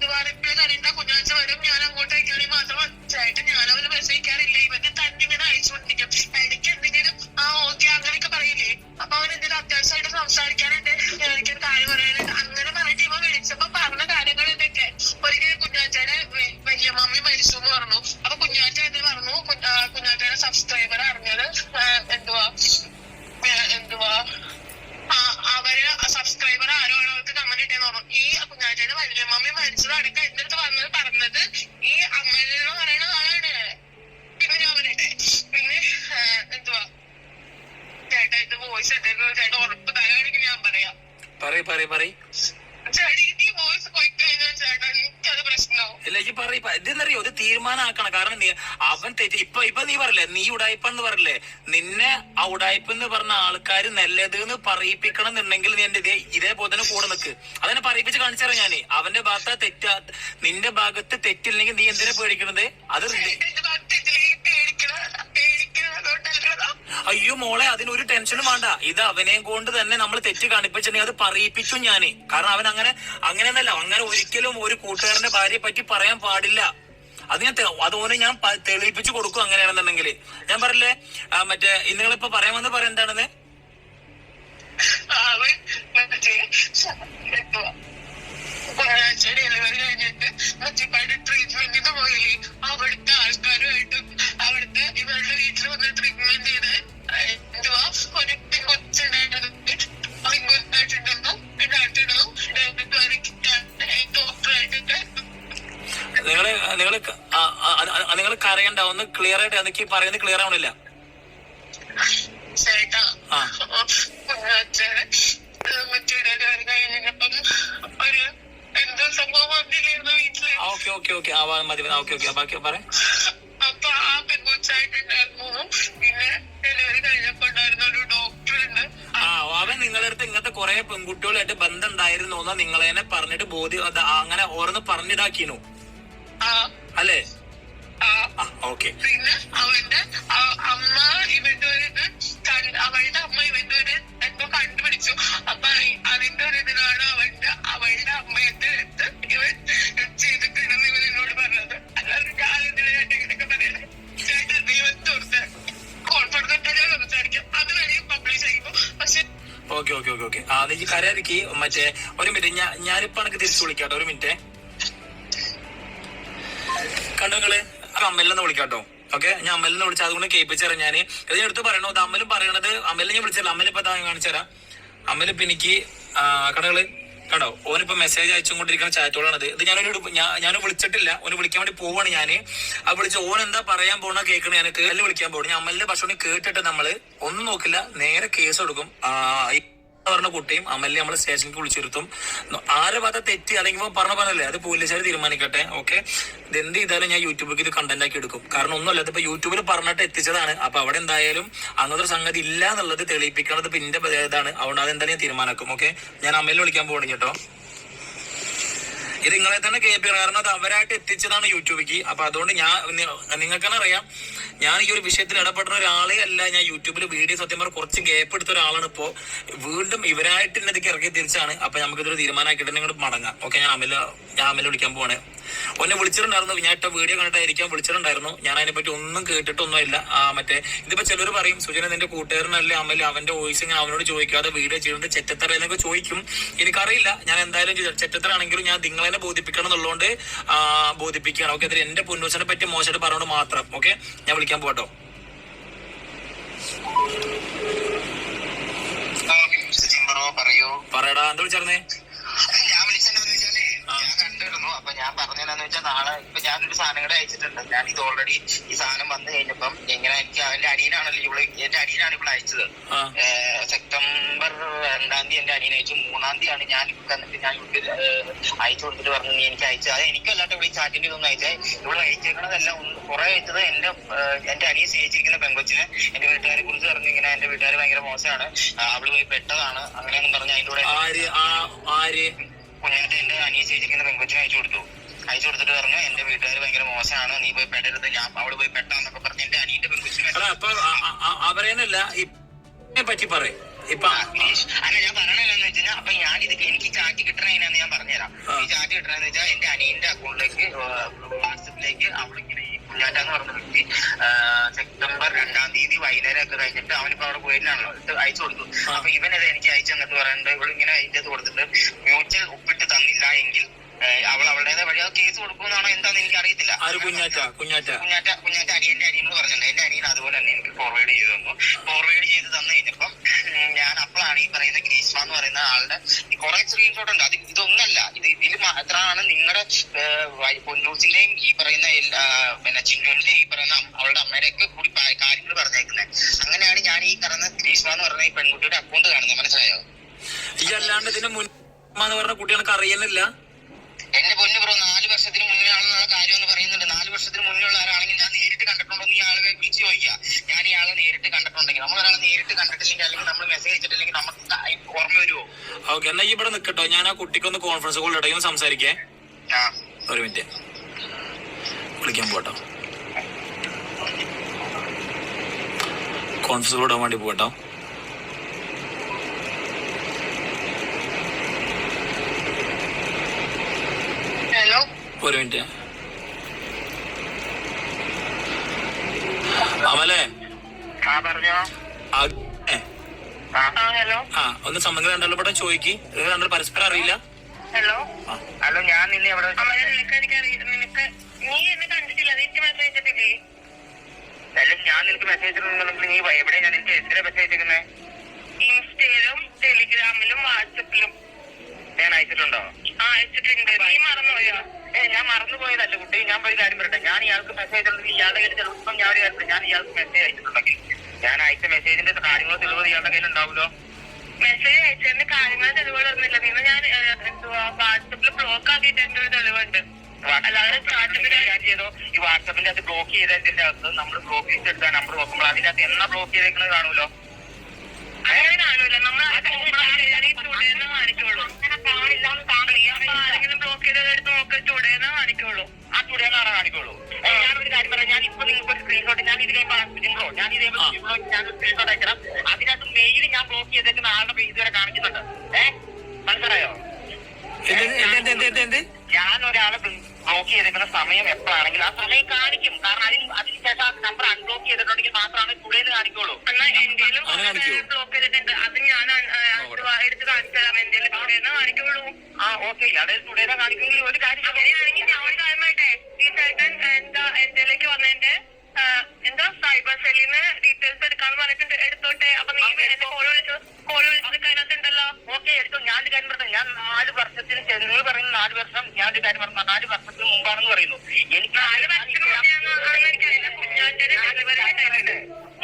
[SPEAKER 3] എന്തുവാ റിപ്ലൈ കുഞ്ഞാഴ്ച വരും. ഞാൻ അങ്ങോട്ട് മാത്രം മനസ്സിലായിട്ട് ഞാൻ അവന് മെസ്സേജ് അയക്കാറില്ല. ഇവന് തന്നെ ഇങ്ങനെ അയച്ചുകൊണ്ടിരിക്കും. ഇടയ്ക്ക് എന്തെങ്കിലും ആ ഓക്കെ അങ്ങനെയൊക്കെ പറയില്ലേ? അപ്പൊ അവൻ എന്തെങ്കിലും അത്യാവശ്യമായിട്ട് സംസാരിക്കാനുണ്ട് എനിക്കൊരു കാര്യം പറയാനുണ്ട് അങ്ങനെ പറഞ്ഞിട്ട് ഇവ പറഞ്ഞ കാര്യങ്ങൾ ഇതൊക്കെ ഒരിക്കലും കുഞ്ഞാറ്റയുടെ വലിയ മരിച്ചു എന്ന് പറഞ്ഞു. അപ്പൊ കുഞ്ഞാറ്റ പറഞ്ഞു? കുഞ്ഞാറ്റയുടെ സബ്സ്ക്രൈബർ അറിഞ്ഞത് എന്തുവാ? എന്തുവാ? അവർ സബ്സ്ക്രൈബർ ആരോ അവർക്ക് കമന്റ് ഇട്ടേന്ന് ഈ കുഞ്ഞാറ്റയുടെ വലിയ മമ്മി മരിച്ചത് അടക്കം എന്റെ അടുത്ത് വന്നത് പറഞ്ഞത് ഈ അമ്മയിൽ എന്ന് പറയുന്ന ആളാണ്. പിന്നെ ഞാൻ പറയട്ടെ. പിന്നെ എന്തുവാ? ചേട്ടാ ഇത് വോയിസ് എന്തെങ്കിലും ചേട്ടാ ഉറപ്പ് തരാണെങ്കിൽ ഞാൻ പറയാം.
[SPEAKER 2] പറയ പറയ പറയ. അല്ല ഈ പറയും ഇതെന്നറിയോ ഇത് തീരുമാനമാക്കണം കാരണം നീ അവൻ തെറ്റി ഇപ്പൊ ഇപ്പൊ നീ പറയില്ലേ നീ ഉടായ്പെന്ന് പറയില്ലേ നിന്നെ ആ ഉടായ്പ എന്ന് പറഞ്ഞ ആൾക്കാർ നല്ലത് എന്ന് പറയിപ്പിക്കണം എന്നുണ്ടെങ്കിൽ നീ എന്റെ ഇതേ ഇതേപോലെ തന്നെ കൂടെ നിൽക്ക് അതിനെ പറയിപ്പിച്ച് കാണിച്ചാറ ഞാൻ. അവന്റെ ഭാഗത്ത് തെറ്റാ നിന്റെ ഭാഗത്ത് തെറ്റില്ലെങ്കിൽ നീ എന്തിനാ പേടിക്കണത്? അത് അയ്യോ മോളെ അതിനൊരു ടെൻഷനും വേണ്ട. ഇത് അവനെയും കൊണ്ട് തന്നെ നമ്മൾ തെറ്റ് കാണിപ്പിച്ചിട്ടുണ്ടെങ്കിൽ അത് പറയിപ്പിച്ചു ഞാൻ. കാരണം അവൻ അങ്ങനെ അങ്ങനെയൊന്നല്ല. അങ്ങനെ ഒരിക്കലും ഒരു കൂട്ടുകാരന്റെ ഭാര്യയെ പറ്റി പറയാൻ പാടില്ല. അത് ഞാൻ അതുപോലെ ഞാൻ തെളിയിപ്പിച്ചു കൊടുക്കും അങ്ങനെയാണെന്നുണ്ടെങ്കിൽ ഞാൻ പറയില്ലേ മറ്റേ നിങ്ങളിപ്പോ പറയാൻ വന്ന് പറയാൻ എന്താണെന്ന്?
[SPEAKER 3] ഡെലിവറി കഴിഞ്ഞിട്ട്
[SPEAKER 2] കരയണ്ട ഒന്ന് ക്ലിയർ ആയിട്ട് എനിക്ക് പറയുന്നത് ക്ലിയർ ആവണില്ല. ആ. Okay okay okay. ആ മതി ഓക്കെ ഓക്കെ. ബാക്കി പറയാം
[SPEAKER 3] അപ്പൊ ആ പെൺകൊച്ചായിട്ടുണ്ടായിരുന്നു പിന്നെ ഡെലിവറി കഴിഞ്ഞപ്പോ ഉണ്ടായിരുന്ന ഒരു
[SPEAKER 2] ആ അവൻ നിങ്ങളുടെ അടുത്ത് ഇങ്ങനത്തെ കുറെ പെൺകുട്ടികളായിട്ട് ബന്ധം ഉണ്ടായിരുന്നു എന്ന് നിങ്ങളെന്നെ പറഞ്ഞിട്ട് ബോധ്യം അങ്ങനെ ഓരോന്ന് പറഞ്ഞിതാക്കിനു. അല്ലേ?
[SPEAKER 3] പിന്നെ അവന്റെ അമ്മ ഇവന്റെ ഒരു ഇത് അവളുടെ അമ്മ ഇവന്റെ ഒരു എന്തോ കണ്ടുപിടിച്ചു. അപ്പൊ അതിന്റെ ഒരു ഇതിലാണ് അവന്റെ അവളുടെ അമ്മയുടെ അടുത്ത് ഇവൻ ചെയ്തിട്ടുണ്ടെന്ന് ഇവൻ എന്നോട് പറഞ്ഞത്. അല്ലാതെ ഞാൻ എന്തിനാ ചേട്ടാ ഇങ്ങനെയൊക്കെ പറയുന്നത് ചേട്ടൻ ദൈവത്തോർത്ത് കോൺഫിഡൻസ് ഞാൻ സംസാരിക്കാം. അത് വേണമെങ്കിൽ പബ്ലിഷ് ആയിപ്പോ പക്ഷെ
[SPEAKER 2] ഓക്കെ ഓക്കെ ഓക്കെ ഓക്കെ ആ നീ കരയാതിക്ക് മറ്റേ ഒരു മിനിറ്റ് ഞാൻ ഞാനിപ്പോ എനിക്ക് തിരിച്ചു വിളിക്കാട്ടോ. ഒരു മിനിറ്റ്. അത് അമ്മലിന്ന് വിളിക്കാട്ടോ. ഓക്കെ ഞാൻ അമ്മലെന്ന് വിളിച്ച അതുകൊണ്ട് കേൾപ്പിച്ചറിയാം ഞാൻ ഇത് എടുത്ത് പറയണോ? ഇത് അമ്മലും പറയണത് അമ്മലിനെ ഞാൻ വിളിച്ചല്ല കാണിച്ചു ഞാൻ കാണിച്ചുതരാം. ഇപ്പൊ എനിക്ക് കടകൾ കണ്ടോ? ഓനിപ്പോ മെസ്സേജ് അയച്ചുകൊണ്ടിരിക്കുന്ന ചാറ്റോളാണ് ഇത് ഞാനൊരു ഞാൻ ഞാൻ വിളിച്ചിട്ടില്ല. ഓന് വിളിക്കാൻ വേണ്ടി പോവാണ് ഞാൻ. ആ വിളിച്ച് ഓൻ എന്താ പറയാൻ പോണ കേൾക്കണ ഞാൻ കേരള വിളിക്കാൻ പോകണം ഞാൻ അമ്മലിന്റെ ഭക്ഷണം കേട്ടിട്ട് നമ്മൾ ഒന്നും നോക്കില്ല. നേരെ കേസ് കൊടുക്കും ആ പറഞ്ഞ കുട്ടിയും അമലിനെ നമ്മൾ സ്റ്റേഷനിൽ വിളിച്ചിരുത്തും. ആരെ ഭാഗത്ത് തെറ്റി? അല്ലെങ്കിൽ ഇപ്പൊ പറഞ്ഞ പറഞ്ഞല്ലേ? അത് പോലീസുകാർ തീരുമാനിക്കട്ടെ ഓക്കെ? എന്ത് ചെയ്താലും ഞാൻ യൂട്യൂബിലേക്ക് ഇത് കണ്ടന്റ് ആക്കി എടുക്കും. കാരണം ഒന്നുമല്ല ഇതിപ്പോ യൂട്യൂബിൽ പറഞ്ഞിട്ട് എത്തിച്ചതാണ്. അപ്പൊ അവിടെ എന്തായാലും അങ്ങനത്തെ ഒരു സംഗതി ഇല്ല എന്നുള്ളത് തെളിയിപ്പിക്കണത് ഇപ്പൊ ഇതാണ്. അതുകൊണ്ട് അതെന്തായാലും ഞാൻ തീരുമാനമാക്കും ഓക്കെ? ഞാൻ അമ്മയിൽ വിളിക്കാൻ പോകണം കേട്ടോ. ഇത് നിങ്ങളെ തന്നെ കേൾപ്പിക്കണം. കാരണം അത് അവരായിട്ട് എത്തിച്ചതാണ് യൂട്യൂബിലേക്ക് അപ്പൊ അതുകൊണ്ട് ഞാൻ നിങ്ങൾക്ക് തന്നെ അറിയാം. ഞാൻ ഈ ഒരു വിഷയത്തിൽ ഇടപെടുന്ന ഒരാളെ അല്ല ഞാൻ യൂട്യൂബിൽ വീഡിയോ സത്യം പറഞ്ഞാൽ കുറച്ച് ഗ്യാപ്പ് എടുത്ത ഒരാളാണ് ഇപ്പോ. വീണ്ടും ഇവരായിട്ട് എന്നെ ഇതിലേക്ക് ഇറക്കി തിരിച്ചാണ്. അപ്പൊ നമുക്ക് ഇതൊരു തീരുമാനമാക്കിയിട്ട് നിങ്ങൾ മടങ്ങാം. ഓക്കെ ഞാൻ അമല ഞാൻ അമല വിളിക്കാൻ പോവാണ്. ഒന്നെ വിളിച്ചിട്ടുണ്ടായിരുന്നു. ഞാൻ ഇട്ട വീഡിയോ കണ്ടിട്ടായിരിക്കാം വിളിച്ചിട്ടുണ്ടായിരുന്നു. ഞാൻ അതിനെ പറ്റി ഒന്നും കേട്ടിട്ടൊന്നുമില്ല. മറ്റേ ഇതിപ്പോ ചിലർ പറയും സുജന നിന്റെ കൂട്ടുകാരനല്ലേ അമല? അവന്റെ വോയിസ് ഇങ്ങനെ അവനോട് ചോദിക്കാതെ വീഡിയോ ചെയ്യുന്നത് ചെറ്റത്തറ എന്നൊക്കെ ചോദിക്കും. എനിക്കറിയില്ല. ഞാൻ എന്തായാലും ചെറ്റത്തറ ആണെങ്കിലും ഞാൻ നിങ്ങളെന്നെ ബോധിപ്പിക്കണം എന്നുള്ളതുകൊണ്ട് ബോധിപ്പിക്കുകയാണ്. ഓക്കെ അതിൽ എന്റെ പുന്നൂസിനെ പറ്റി മോശമായിട്ട് പറഞ്ഞോണ്ട് മാത്രം. ഓക്കെ ഞാൻ വിളിക്കാൻ പോട്ടോ പറയടാ എന്താ വിളിച്ചറിഞ്ഞേ?
[SPEAKER 5] അപ്പൊ ഞാൻ പറഞ്ഞതെന്നു വെച്ചാൽ നാളെ ഇപ്പൊ ഞാനൊരു സാധനം കൂടെ അയച്ചിട്ടുണ്ട്. ഞാൻ ഇത് ഓൾറെഡി ഈ സാധനം വന്നു കഴിഞ്ഞപ്പം എങ്ങനെ എനിക്ക് അവന്റെ അടിയനാണല്ലോ ഇവൾ എന്റെ അടിയനാണ് ഇവിടെ അയച്ചത്. സെപ്റ്റംബർ രണ്ടാം തീയതി എന്റെ അനിയൻ അയച്ചു. മൂന്നാം തീയതിയാണ് ഞാൻ ഇവിടെ എന്നിട്ട് ഞാൻ ഇവിടെ അയച്ചു കൊടുത്തിട്ട് പറഞ്ഞു നീ എനിക്ക് അയച്ചു അത് എനിക്കല്ലാട്ട് ഇവിടെ ചാറ്റിന്റെ ഇതൊന്നും അയച്ചേ. ഇവിടെ അയച്ചേക്കണതെല്ലാം ഒന്ന് കുറെ അയച്ചത് എന്റെ എന്റെ അനിയൻ സ്നേഹിച്ചിരിക്കുന്ന പെങ്കൊച്ചിന്. എന്റെ വീട്ടുകാരെ കുറിച്ച് പറഞ്ഞു ഇങ്ങനെ എന്റെ വീട്ടുകാർ ഭയങ്കര മോശമാണ്. അവൾ പോയി പെട്ടതാണ്. അങ്ങനെയൊന്നും പറഞ്ഞു അതിന്റെ കൂടെ കുഞ്ഞാറ്റ എന്റെ അനിയൻ ചേച്ചിക്കുന്ന പെൺകൊച്ചിനെ അയച്ചു കൊടുത്തു. അയച്ചു കൊടുത്തിട്ട് പറഞ്ഞു എന്റെ വീട്ടുകാർ ഭയങ്കര മോശമാണ് നീ പോയി പെടരുത് ഞാൻ അവൾ പോയി പെട്ടാന്നൊക്കെ പറഞ്ഞ് എന്റെ അനിയന്റെ പെൺകൊച്ചിനെ
[SPEAKER 2] അല്ല അപ്പൊ അവരേനല്ല പറ്റി പറയും.
[SPEAKER 5] അല്ല ഞാൻ പറയണെന്ന് വെച്ചാൽ അപ്പൊ ഞാൻ ഇത് എനിക്ക് ചാറ്റ് കിട്ടണ ഞാൻ പറഞ്ഞുതരാം. ഈ ചാറ്റ് കിട്ടണെന്ന് വെച്ചാൽ എന്റെ അനിയന്റെ അക്കൗണ്ടിലേക്ക് വാട്സപ്പിലേക്ക് അവളിങ്ങനെ കുഞ്ഞാറ്റാന്ന് പറഞ്ഞ വ്യക്തി സെപ്റ്റംബർ രണ്ടാം തീയതി വൈകുന്നേരം ഒക്കെ കഴിഞ്ഞിട്ട് അവനിപ്പോ അവിടെ പോയിരുന്നാണല്ലോ. ഇത് അയച്ചു കൊടുത്തു. അപ്പൊ ഇവനത് എനിക്ക് അയച്ചു തന്നിട്ട് പറയുന്നത് ഇവളിങ്ങനെ അതിന്റെ ഇത് കൊടുത്തിട്ട് മ്യൂച്വൽ ഒപ്പിട്ട് തന്നില്ല എങ്കിൽ അവൾ അവളുടേതായ വഴി അത് കേസ് കൊടുക്കുമെന്നാണോ എന്താന്ന് എനിക്ക് അറിയത്തില്ല.
[SPEAKER 2] കുഞ്ഞാറ്റ? കുഞ്ഞാറ്റ.
[SPEAKER 5] കുഞ്ഞാറ്റ കുഞ്ഞാറ്റ അനിയന്റെ എന്ന് പറഞ്ഞിട്ടുണ്ട്. എന്റെ അനിയൻ അതുപോലെ തന്നെ എനിക്ക് ഫോർവേഡ് ചെയ്തു തന്നു. ഫോർവേഡ് ചെയ്ത് തന്നു കഴിഞ്ഞപ്പം ഞാൻ അപ്പോഴാണ് ഈ പറയുന്ന ഗ്രീഷ്മ എന്ന് പറയുന്ന ആളുടെ കുറെ സ്ക്രീൻഷോട്ട് ഉണ്ട്. അത് ഇതൊന്നല്ല. ഇത് ഇതിൽ മാത്രമാണ് നിങ്ങളുടെ പൊന്നൂസിന്റെയും ഈ പറയുന്ന പിന്നെ ചിന്നുവിന്റെ ഈ പറയുന്ന അവളുടെ അമ്മയുടെ ഒക്കെ കൂടി കാര്യങ്ങൾ പറഞ്ഞേക്കുന്നത് അങ്ങനെയാണ് ഞാൻ ഈ പറയുന്ന ഗ്രീഷ്മ എന്ന് പറഞ്ഞ ഈ പെൺകുട്ടിയുടെ അക്കൗണ്ട് കാണുന്നത് മനസ്സിലായോ?
[SPEAKER 2] ഇതല്ലാണ്ട് അല്ലാണ്ട് ഇതിന് മുൻ എന്ന് പറഞ്ഞ കുട്ടികൾക്ക് അറിയുന്നില്ല
[SPEAKER 5] എന്റെ പൊന്നു ബ്രോ നാല് വർഷത്തിന് കണ്ടിട്ടുണ്ടോ എന്ന് ആളെ വിളിച്ച് ചോദിക്കുക ഞാൻ ഇയാളെ നേരിട്ട് കണ്ടിട്ടുണ്ടെങ്കിൽ നമ്മൾ ഒരാളെ നേരിട്ട് കണ്ടിട്ടില്ലെങ്കിൽ അല്ലെങ്കിൽ നമ്മൾ മെസ്സേജ് അയച്ചിട്ടില്ലെങ്കിൽ നമുക്ക് ഓർമ്മ വരുമോ
[SPEAKER 2] ഓക്കെ എന്നാ ഇവിടെ നിൽക്കട്ടോ ഞാൻ ആ കുട്ടിക്കൊന്ന് കോൺഫറൻസ് കോൾ ഇടയും സംസാരിക്കേ. ഒരു മിനിറ്റ് വിളിക്കാൻ പോട്ടോ. കോൺഫറൻസ് കോൾ ഇടാൻ വേണ്ടി പോട്ടോ. ഒരു മിനിറ്റ്
[SPEAKER 5] ആ
[SPEAKER 3] ഹലോ.
[SPEAKER 2] ആ ഒന്ന് സംബന്ധം രണ്ടാളും ഇവിടെ ചോദിക്ക്. നിങ്ങൾ രണ്ടാളും പരസ്പരം അറിയില്ല.
[SPEAKER 3] ഹലോ.
[SPEAKER 5] ഹലോ ഞാൻ നിന്നെ എവിടെ
[SPEAKER 3] നിനക്ക് നീ എന്നെ കണ്ടിട്ടില്ല. എനിക്ക് മെസ്സേജ്
[SPEAKER 5] അല്ല ഞാൻ നിനക്ക് മെസ്സേജ് ഇട്ടിട്ടുണ്ടെങ്കിൽ നീ എവിടെ ഞാൻ നിനക്ക് എതിരെ മെസ്സേജ് അയച്ചിരിക്കുന്നത്
[SPEAKER 3] ഇൻസ്റ്റയിലും ടെലിഗ്രാമിലും വാട്സപ്പിലും.
[SPEAKER 5] ഞാൻ അയച്ചിട്ടുണ്ടോ?
[SPEAKER 3] ആ അയച്ചിട്ടുണ്ട്. നീ മറന്നുപോയോ?
[SPEAKER 5] ഞാൻ മറന്നുപോയതല്ല കുട്ടി. ഞാൻ ഒരു കാര്യം പറയട്ടെ. ഞാൻ ഇയാൾക്ക് മെസ്സേജ് ഇടുന്നത് ഇയാളുടെ കയ്യിൽ ചിലപ്പം ഞാൻ ഒരു കാര്യം ഞാൻ ഇയാൾക്ക് മെസ്സേജ് അയച്ചിട്ടുണ്ടെങ്കിൽ. ഞാൻ അയച്ച മെസ്സേജിന്റെ കാര്യങ്ങൾ തെളിവ് ഇയാളുടെ കയ്യിൽ ഉണ്ടാവുമല്ലോ?
[SPEAKER 3] മെസ്സേജ് അയച്ചതിന്റെ കാര്യങ്ങൾ തെളിവുകളൊന്നുമില്ല നിങ്ങൾ ഞാൻ എന്തുവാ വാട്സപ്പിൽ ബ്ലോക്ക് ആക്കിയിട്ട് എന്റെ ഒരു തെളിവുണ്ട്. അല്ലാതെ
[SPEAKER 5] ചെയ്തോ? ഈ വാട്സപ്പിന്റെ അത് ബ്ലോക്ക് ചെയ്തതിന്റെ അകത്ത് നമ്മൾ ബ്ലോക്ക് ചെയ്തെടുത്താൽ നമ്പർ നോക്കുമ്പോൾ അതിന്റെ അകത്ത് എന്നാ ബ്ലോക്ക് ചെയ്തേക്കുന്നത് കാണുമല്ലോ? ഞാൻ ഒരാളെ ബ്ലോക്ക് ചെയ്തേക്കുന്ന സമയം എപ്പോഴാണെങ്കിൽ ആ സമയം കാണിക്കും. കാരണം അതിന് അതിനുശേഷം ആ നമ്പർ അൺബ്ലോക്ക് ചെയ്തിട്ടുണ്ടെങ്കിൽ മാത്രമാണ് കൂടുതൽ കാണിക്കുള്ളൂ.
[SPEAKER 3] എന്നാൽ എന്റേലും
[SPEAKER 2] അങ്ങനെ കാണിക്കുവോ?
[SPEAKER 3] ബ്ലോക്ക് ചെയ്തിട്ടുണ്ട് അത് ഞാൻ എന്തുവാ എടുത്ത് കാണിച്ചു തരാം എന്റേലും ചൂടേന്ന് കാണിക്കുള്ളൂ.
[SPEAKER 5] ആ ഓക്കെ അത് തുടേന്ന് കാണിക്കുമെങ്കിൽ ഒരു കാര്യം
[SPEAKER 3] അങ്ങനെയാണെങ്കിൽ ഞാൻ ഒരു കാര്യം പറയട്ടെ? ഈ ചേട്ടൻ എന്താ എന്റേലേക്ക് വന്നതിന്റെ എന്താ സൈബർ സെല്ലിന്ന് ഡീറ്റെയിൽസ് എടുക്കാന്ന് പറഞ്ഞിട്ടുണ്ട്. എടുത്തോട്ടെ? അപ്പൊ നീ എന്റെ കോൾ വിളിച്ചു? കോൾ വിളിച്ചത് അതിനകത്തുണ്ടല്ലോ
[SPEAKER 5] ഓക്കെ എടുത്തു. ഞാൻ ഒരു കാര്യം പറഞ്ഞു ഞാൻ നാല് വർഷത്തിന് നിങ്ങൾ പറയുന്ന നാല് വർഷം ഞാൻ ഒരു കാര്യം പറഞ്ഞു നാല് വർഷത്തിന് മുമ്പാണെന്ന് പറയുന്നു. എനിക്ക്
[SPEAKER 3] നാല് വർഷത്തിന് മുന്നേ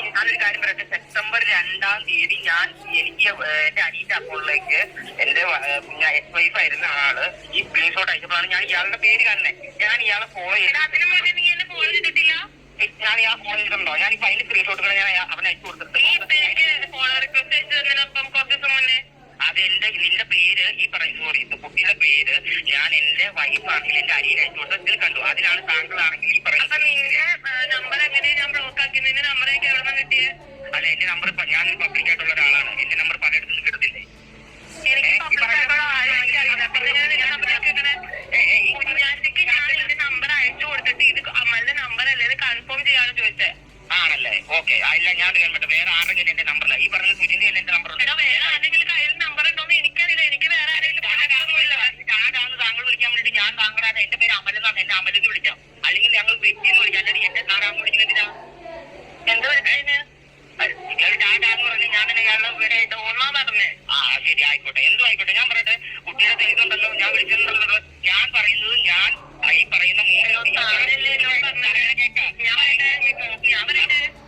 [SPEAKER 5] ഞാനൊരു കാര്യം പറയട്ടെ? സെപ്റ്റംബർ രണ്ടാം തീയതി ഞാൻ എനിക്ക് എന്റെ അനിയന്റെ അക്കൗണ്ടിലേക്ക് എന്റെ കുഞ്ഞ എക്സ് വൈഫ് ആയിരുന്ന ആൾ ഈ സ്ക്രീൻഷോട്ട് അയച്ചപ്പോഴാണ് ഞാൻ ഇയാളുടെ പേര് കാണുന്നത് ഞാൻ ഇയാളെ ഫോളോ
[SPEAKER 3] ചെയ്തിട്ടില്ല?
[SPEAKER 5] ഞാൻ ഇയാൾ ഫോളോ ചെയ്തിട്ടുണ്ടോ? ഞാൻ ഇപ്പൊ അതിന്റെ സ്ക്രീൻഷോട്ടുകൾ ഞാൻ അവനെ അയച്ചു കൊടുത്തിട്ടുണ്ട്. അതെന്റെ നിന്റെ പേര് ഈ പറയും സോറി കുട്ടിയുടെ പേര് ഞാൻ എന്റെ വൈഫ് ആണെങ്കിൽ എന്റെ അരിയിൽ അയച്ചു കൊടുത്തതിൽ കണ്ടു. അതിനാണ് താങ്കളാണെങ്കിൽ ഈ പറയുന്നത്.
[SPEAKER 3] നമ്പർ എങ്ങനെയാ ഞാൻ ബ്ലോക്ക് ആക്കി നിന്റെ നമ്പർ എനിക്ക് എവിടെ നിന്ന് കിട്ടിയേ?
[SPEAKER 5] അല്ല എന്റെ നമ്പർ ഞാൻ പബ്ലിക് ആയിട്ടുള്ള ഒരാളാണ്. എന്റെ നമ്പർ പലയിടത്തും കിട്ടത്തില്ലേ?
[SPEAKER 3] എനിക്ക് പബ്ലിക് ആയിട്ടുള്ള ആരും എനിക്കറിയില്ല. പിന്നെ ഞാൻ നിന്റെ നമ്പർ കുഞ്ഞാറ്റയ്ക്ക് ഞാൻ നിന്റെ നമ്പർ അയച്ചു കൊടുത്തിട്ട് ഇത് അമ്മളുടെ നമ്പർ അല്ലേ? കൺഫേം ചെയ്യാന്ന് ചോദിച്ചേ?
[SPEAKER 5] ആണല്ലേ? ഓക്കെ. അല്ല ഞാൻ കേൾക്കട്ടെ വേറെ ആരെങ്കിലും എന്റെ നമ്പറില്ല ഈ പറഞ്ഞ സുജിന്റെ എന്റെ നമ്പർ
[SPEAKER 3] വേറെ ആരെങ്കിലും കയ്യിൽ നമ്പർ ഉണ്ടോന്ന് എനിക്കറിയില്ല. എനിക്ക് വേറെ ആരെങ്കിലും
[SPEAKER 5] ആരാണ് താങ്കൾ വിളിക്കാൻ വേണ്ടി ഞാൻ താങ്കളാണ് എന്റെ പേര് അമൽ എന്നാണ്. എന്നെ അമലെന്ന് വിളിക്കാം. അല്ലെങ്കിൽ ഞങ്ങൾ വ്യക്തി എന്ന് വിളിക്കാം. അല്ലെങ്കിൽ എന്റെ താരാന്ന് വിളിക്കുന്നതിനാ
[SPEAKER 3] എന്ത്
[SPEAKER 5] നിങ്ങൾ ടാറ്റാന്ന് പറഞ്ഞ് ഞാൻ തന്നെ ഇയാളുടെ വീട്
[SPEAKER 3] ഒന്നാ പറഞ്ഞേ
[SPEAKER 5] ആ ശരി. ആയിക്കോട്ടെ. എന്തും ആയിക്കോട്ടെ. ഞാൻ പറയട്ടെ. കുട്ടിയുടെ തെളിവുണ്ടല്ലോ ഞാൻ വിളിച്ചിട്ടുണ്ടല്ലോ. ഞാൻ പറയുന്നത് ഞാൻ ഈ പറയുന്ന മൂന്ന് കേൾക്കാം.
[SPEAKER 3] ഞാൻ പറയട്ടെ ഞാൻ പറയട്ടെ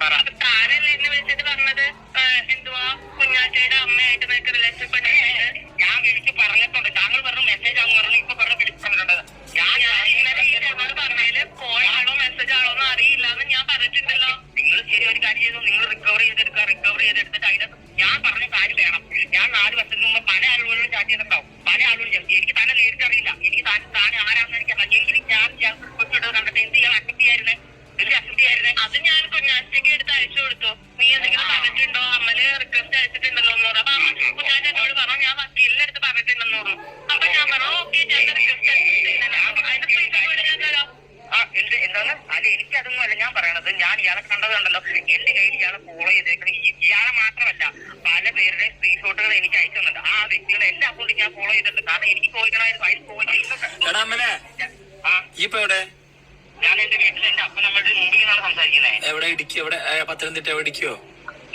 [SPEAKER 5] പറ
[SPEAKER 3] അപ്പൊ താരല്ലേ എന്നെ വിളിച്ചിട്ട് പറഞ്ഞത് ആ, എന്തുവാ കുഞ്ഞാറ്റയുടെ അമ്മയായിട്ട് നിനക്ക് റിലേഷൻ പെട്ടിട്ടുണ്ട്
[SPEAKER 5] ഞാൻ വിളിച്ച് പറഞ്ഞിട്ടുണ്ട് താങ്കൾ പറഞ്ഞ മെസ്സേജ് ആണെന്ന് പറഞ്ഞു ഇപ്പൊ പറഞ്ഞ വിളിച്ച് പറഞ്ഞിട്ടുണ്ട് ഞാൻ
[SPEAKER 3] ഞാൻ ഇന്നലെ ഈ എന്നോട് പറഞ്ഞതിൽ കോൾ ആണോ മെസ്സേജ് ആണോ എന്ന് അറിയില്ല എന്ന് ഞാൻ പറഞ്ഞിട്ടുണ്ടല്ലോ
[SPEAKER 5] നിങ്ങൾ ശരി ഒരു കാര്യം ചെയ്തു നിങ്ങൾ റിക്കവർ ചെയ്തെടുക്കുക റിക്കവർ ചെയ്തെടുത്തിട്ട് അതിനകത്ത് ഞാൻ പറഞ്ഞ കാര്യം വേണം ഞാൻ നാല് വർഷത്തിന് മുമ്പ് പല ആളുകളോടും ചാറ്റ് ചെയ്തിട്ടുണ്ടാവും പല ആളുകളും ചാറ്റ് ചെയ്യും. എനിക്ക് തന്നെ നേരിട്ട് അറിയില്ല എനിക്ക് താൻ താൻ ആരാണെന്ന് എനിക്ക് അറിയാം എങ്കിലും ഞാൻ ഞാൻ റിക്വസ്റ്റ് ഇട്ടത് കണ്ടിട്ട് എന്ത് ചെയ്യാൻ അക്സെപ്റ്റ് ചെയ്യായിരുന്നേ എന്ത് അക്സെപ്റ്റ് ചെയ്യായിരുന്നേ
[SPEAKER 3] അത് ഞാൻ കുഞ്ഞാറ്റയ്ക്ക് എടുത്ത് അയച്ചു കൊടുത്തു നീ എന്തെങ്കിലും പറഞ്ഞിട്ടുണ്ടോ അമ്മൽ റിക്വസ്റ്റ് അയച്ചിട്ടുണ്ടല്ലോ എന്ന് പറഞ്ഞു അപ്പൊ അമ്മ കുഞ്ഞാറ്റ എന്നോട് പറഞ്ഞു ഞാൻ വക്കീലിന്റെ അടുത്ത് പറഞ്ഞിട്ടുണ്ടെന്ന് പറഞ്ഞു അപ്പൊ ഞാൻ പറഞ്ഞു ഓക്കെ ഞാൻ റിക്വസ്റ്റ് അയച്ചിട്ടുണ്ടല്ലോ അതിന്റെ പ്രീഫോട് ഞാൻ തരാം
[SPEAKER 5] ആ എന്ത് എന്താണ് അല്ല എനിക്കതൊന്നും അല്ല ഞാൻ പറയണത് ഞാൻ ഇയാളെ കണ്ടത് കണ്ടല്ലോ എന്റെ കയ്യിൽ ഇയാളെ ഫോളോ ചെയ്തേക്കണ ഈ- ഇയാളെ മാത്രമല്ല പല പേരുടെ സ്ക്രീൻഷോട്ടുകൾ എനിക്ക് അയച്ചു തന്നിട്ടുണ്ട് ആ വ്യക്തികളെ എല്ലാ അക്കൗണ്ടും ഞാൻ ഫോളോ ചെയ്തിട്ടുണ്ട് കാരണം എനിക്ക് ചോദിക്കണമായിരുന്നു അതിൽ ചോദിച്ചിട്ടുണ്ട്
[SPEAKER 2] എടാ അമ്മനെ
[SPEAKER 5] ആ
[SPEAKER 2] ഈ ഇപ്പൊ എവിടെ
[SPEAKER 5] ഞാൻ എന്റെ വീട്ടിൽ എന്റെ അപ്പനമ്മയുടെ മുമ്പിൽ നിന്നാണ് സംസാരിക്കുന്നത്
[SPEAKER 2] എവിടെ ഇടുക്കി എവിടെ ഏ, ഇടുക്കിയോ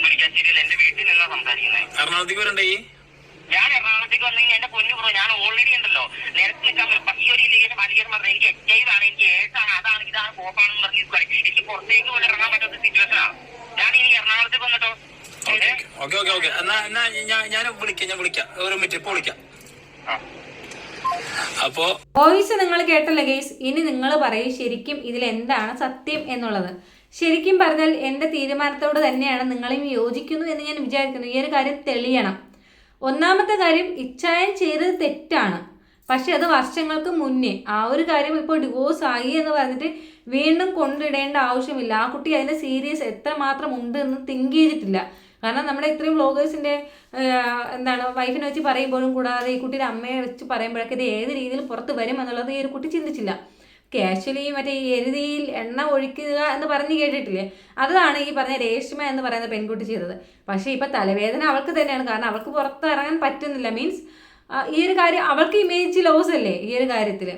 [SPEAKER 5] മുരിക്കാശ്ശേരിയിൽ എന്റെ വീട്ടിൽ നിന്നാണ് സംസാരിക്കുന്നത്
[SPEAKER 2] എറണാകുളത്തേക്ക് വരണ്ടേ
[SPEAKER 5] ഞാൻ എറണാകുളത്തേക്ക് വന്നെങ്കിൽ എന്റെ പൊന്നു ബ്രോ ഞാൻ ഓൾറെഡി ഉണ്ടല്ലോ. നേരത്തെ നിൽക്കാൻ പറ്റും. ഈ ഒരു ഇല്ലിഗേഷൻ അലിഗേഷൻ മാത്രം എനിക്ക് എച്ച് എനിക്ക് അതാണ് ഇതാണ് കോപ്പാണെന്ന് പറഞ്ഞ് ഇരിക്കുവാണ്. എനിക്ക് പുറത്തേക്ക് പോലും ഇറങ്ങാൻ പറ്റാത്ത സിറ്റുവേഷൻ ആണ്. ഞാൻ ഇനി എറണാകുളത്തേക്ക് വന്നിട്ടോ?
[SPEAKER 2] ഓക്കെ ഓക്കെ ഓക്കെ ഓക്കെ എന്നാ എന്നാ ഞാൻ ഞാൻ വിളിക്കാം ഞാൻ വിളിക്കാം. ഒരു മിനിറ്റ് ഇപ്പൊ വിളിക്കാം. അപ്പോ
[SPEAKER 4] വോയിസ് നിങ്ങൾ കേട്ടല്ലേ ഗേസ് ഇനി നിങ്ങൾ പറയും ശരിക്കും ഇതിൽ എന്താണ് സത്യം എന്നുള്ളത്. ശരിക്കും പറഞ്ഞാൽ എന്റെ തീരുമാനത്തോട് തന്നെയാണ് നിങ്ങളെയും യോജിക്കുന്നു എന്ന് ഞാൻ വിചാരിക്കുന്നു. ഈ ഒരു കാര്യം തെളിയണം. ഒന്നാമത്തെ കാര്യം ഇച്ഛായൻ ചെയ്തത് തെറ്റാണ്. പക്ഷെ അത് വർഷങ്ങൾക്ക് മുന്നേ ആ ഒരു കാര്യം ഇപ്പോൾ ഡിവോഴ്സ് ആയി എന്ന് പറഞ്ഞിട്ട് വീണ്ടും കൊണ്ടിടേണ്ട ആവശ്യമില്ല. ആ കുട്ടി അതിന്റെ സീരിയസ് എത്രമാത്രം ഉണ്ട് എന്ന് തിങ്ക് ചെയ്തിട്ടില്ല. കാരണം നമ്മുടെ ഇത്രയും വ്ളോഗേഴ്സിന്റെ എന്താണ് വൈഫിനെ വെച്ച് പറയുമ്പോഴും കൂടാതെ ഈ കുട്ടിയുടെ അമ്മയെ വെച്ച് പറയുമ്പോഴൊക്കെ ഇത് ഏത് രീതിയിൽ പുറത്ത് വരും എന്നുള്ളത് ഈ ഒരു കുട്ടി ചിന്തിച്ചില്ല. കാഷ്വലി മറ്റേ ഈ എരുതിയിൽ എണ്ണ ഒഴിക്കുക എന്ന് പറഞ്ഞ് കേട്ടിട്ടില്ലേ? അതാണ് ഈ പറഞ്ഞ രേഷ്മ എന്ന് പറയുന്ന പെൺകുട്ടി ചെയ്തത്. പക്ഷേ ഇപ്പം തലവേദന അവൾക്ക് തന്നെയാണ്. കാരണം അവൾക്ക് പുറത്തിറങ്ങാൻ പറ്റുന്നില്ല. മീൻസ് ഈ ഒരു കാര്യം അവൾക്ക് ഇമേജ് ലോസ് അല്ലേ ഈ ഒരു കാര്യത്തിൽ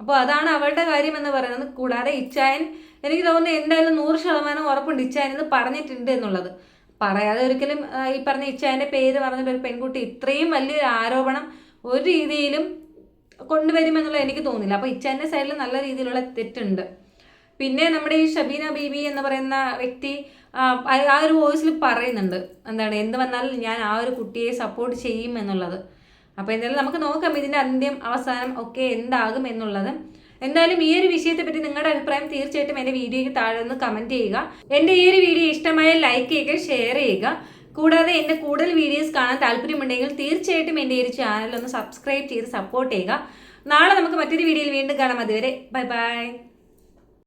[SPEAKER 4] അപ്പോൾ അതാണ് അവളുടെ കാര്യം എന്ന് പറയുന്നത്. കൂടാതെ ഇച്ചായൻ എനിക്ക് തോന്നുന്നു എന്തായാലും നൂറ് ശതമാനം ഉറപ്പുണ്ട് ഇച്ചായൻ എന്ന് പറഞ്ഞിട്ടുണ്ട് എന്നുള്ളത്. പറയാതെ ഒരിക്കലും ഈ പറഞ്ഞ ഇച്ചായന്റെ പേര് പറഞ്ഞിട്ട് ഒരു പെൺകുട്ടി ഇത്രയും വലിയൊരു ആരോപണം ഒരു രീതിയിലും കൊണ്ടുവരുമെന്നുള്ളത് എനിക്ക് തോന്നുന്നില്ല. അപ്പോൾ ഇച്ചാന്റെ സൈഡിൽ നല്ല രീതിയിലുള്ള തെറ്റുണ്ട്. പിന്നെ നമ്മുടെ ഈ ഷബീന ബീബി എന്ന് പറയുന്ന വ്യക്തി ആ ഒരു വോയിസിൽ പറയുന്നുണ്ട്. എന്താണ് എന്ത് വന്നാലും ഞാൻ ആ ഒരു കുട്ടിയെ സപ്പോർട്ട് ചെയ്യും എന്നുള്ളത്. അപ്പോൾ എന്തായാലും നമുക്ക് നോക്കാം ഇതിന്റെ അന്ത്യം അവസാനം ഒക്കെ എന്താകും എന്നുള്ളത്. എന്തായാലും ഈ ഒരു വിഷയത്തെ പറ്റി നിങ്ങളുടെ അഭിപ്രായം തീർച്ചയായിട്ടും എന്റെ വീഡിയോയ്ക്ക് താഴെ ഒന്ന് കമന്റ് ചെയ്യുക. എന്റെ ഈ ഒരു വീഡിയോ ഇഷ്ടമായ ലൈക്ക് ചെയ്യുക ഷെയർ ചെയ്യുക. കൂടാതെ എന്റെ കൂടുതൽ വീഡിയോസ് കാണാൻ താല്പര്യമുണ്ടെങ്കിൽ തീർച്ചയായിട്ടും എന്റെ ഈ ചാനൽ ഒന്ന് സബ്സ്ക്രൈബ് ചെയ്ത് സപ്പോർട്ട് ചെയ്യുക. നാളെ നമുക്ക് മറ്റൊരു വീഡിയോയിൽ വീണ്ടും കാണാം. അതുവരെ ബൈ ബൈ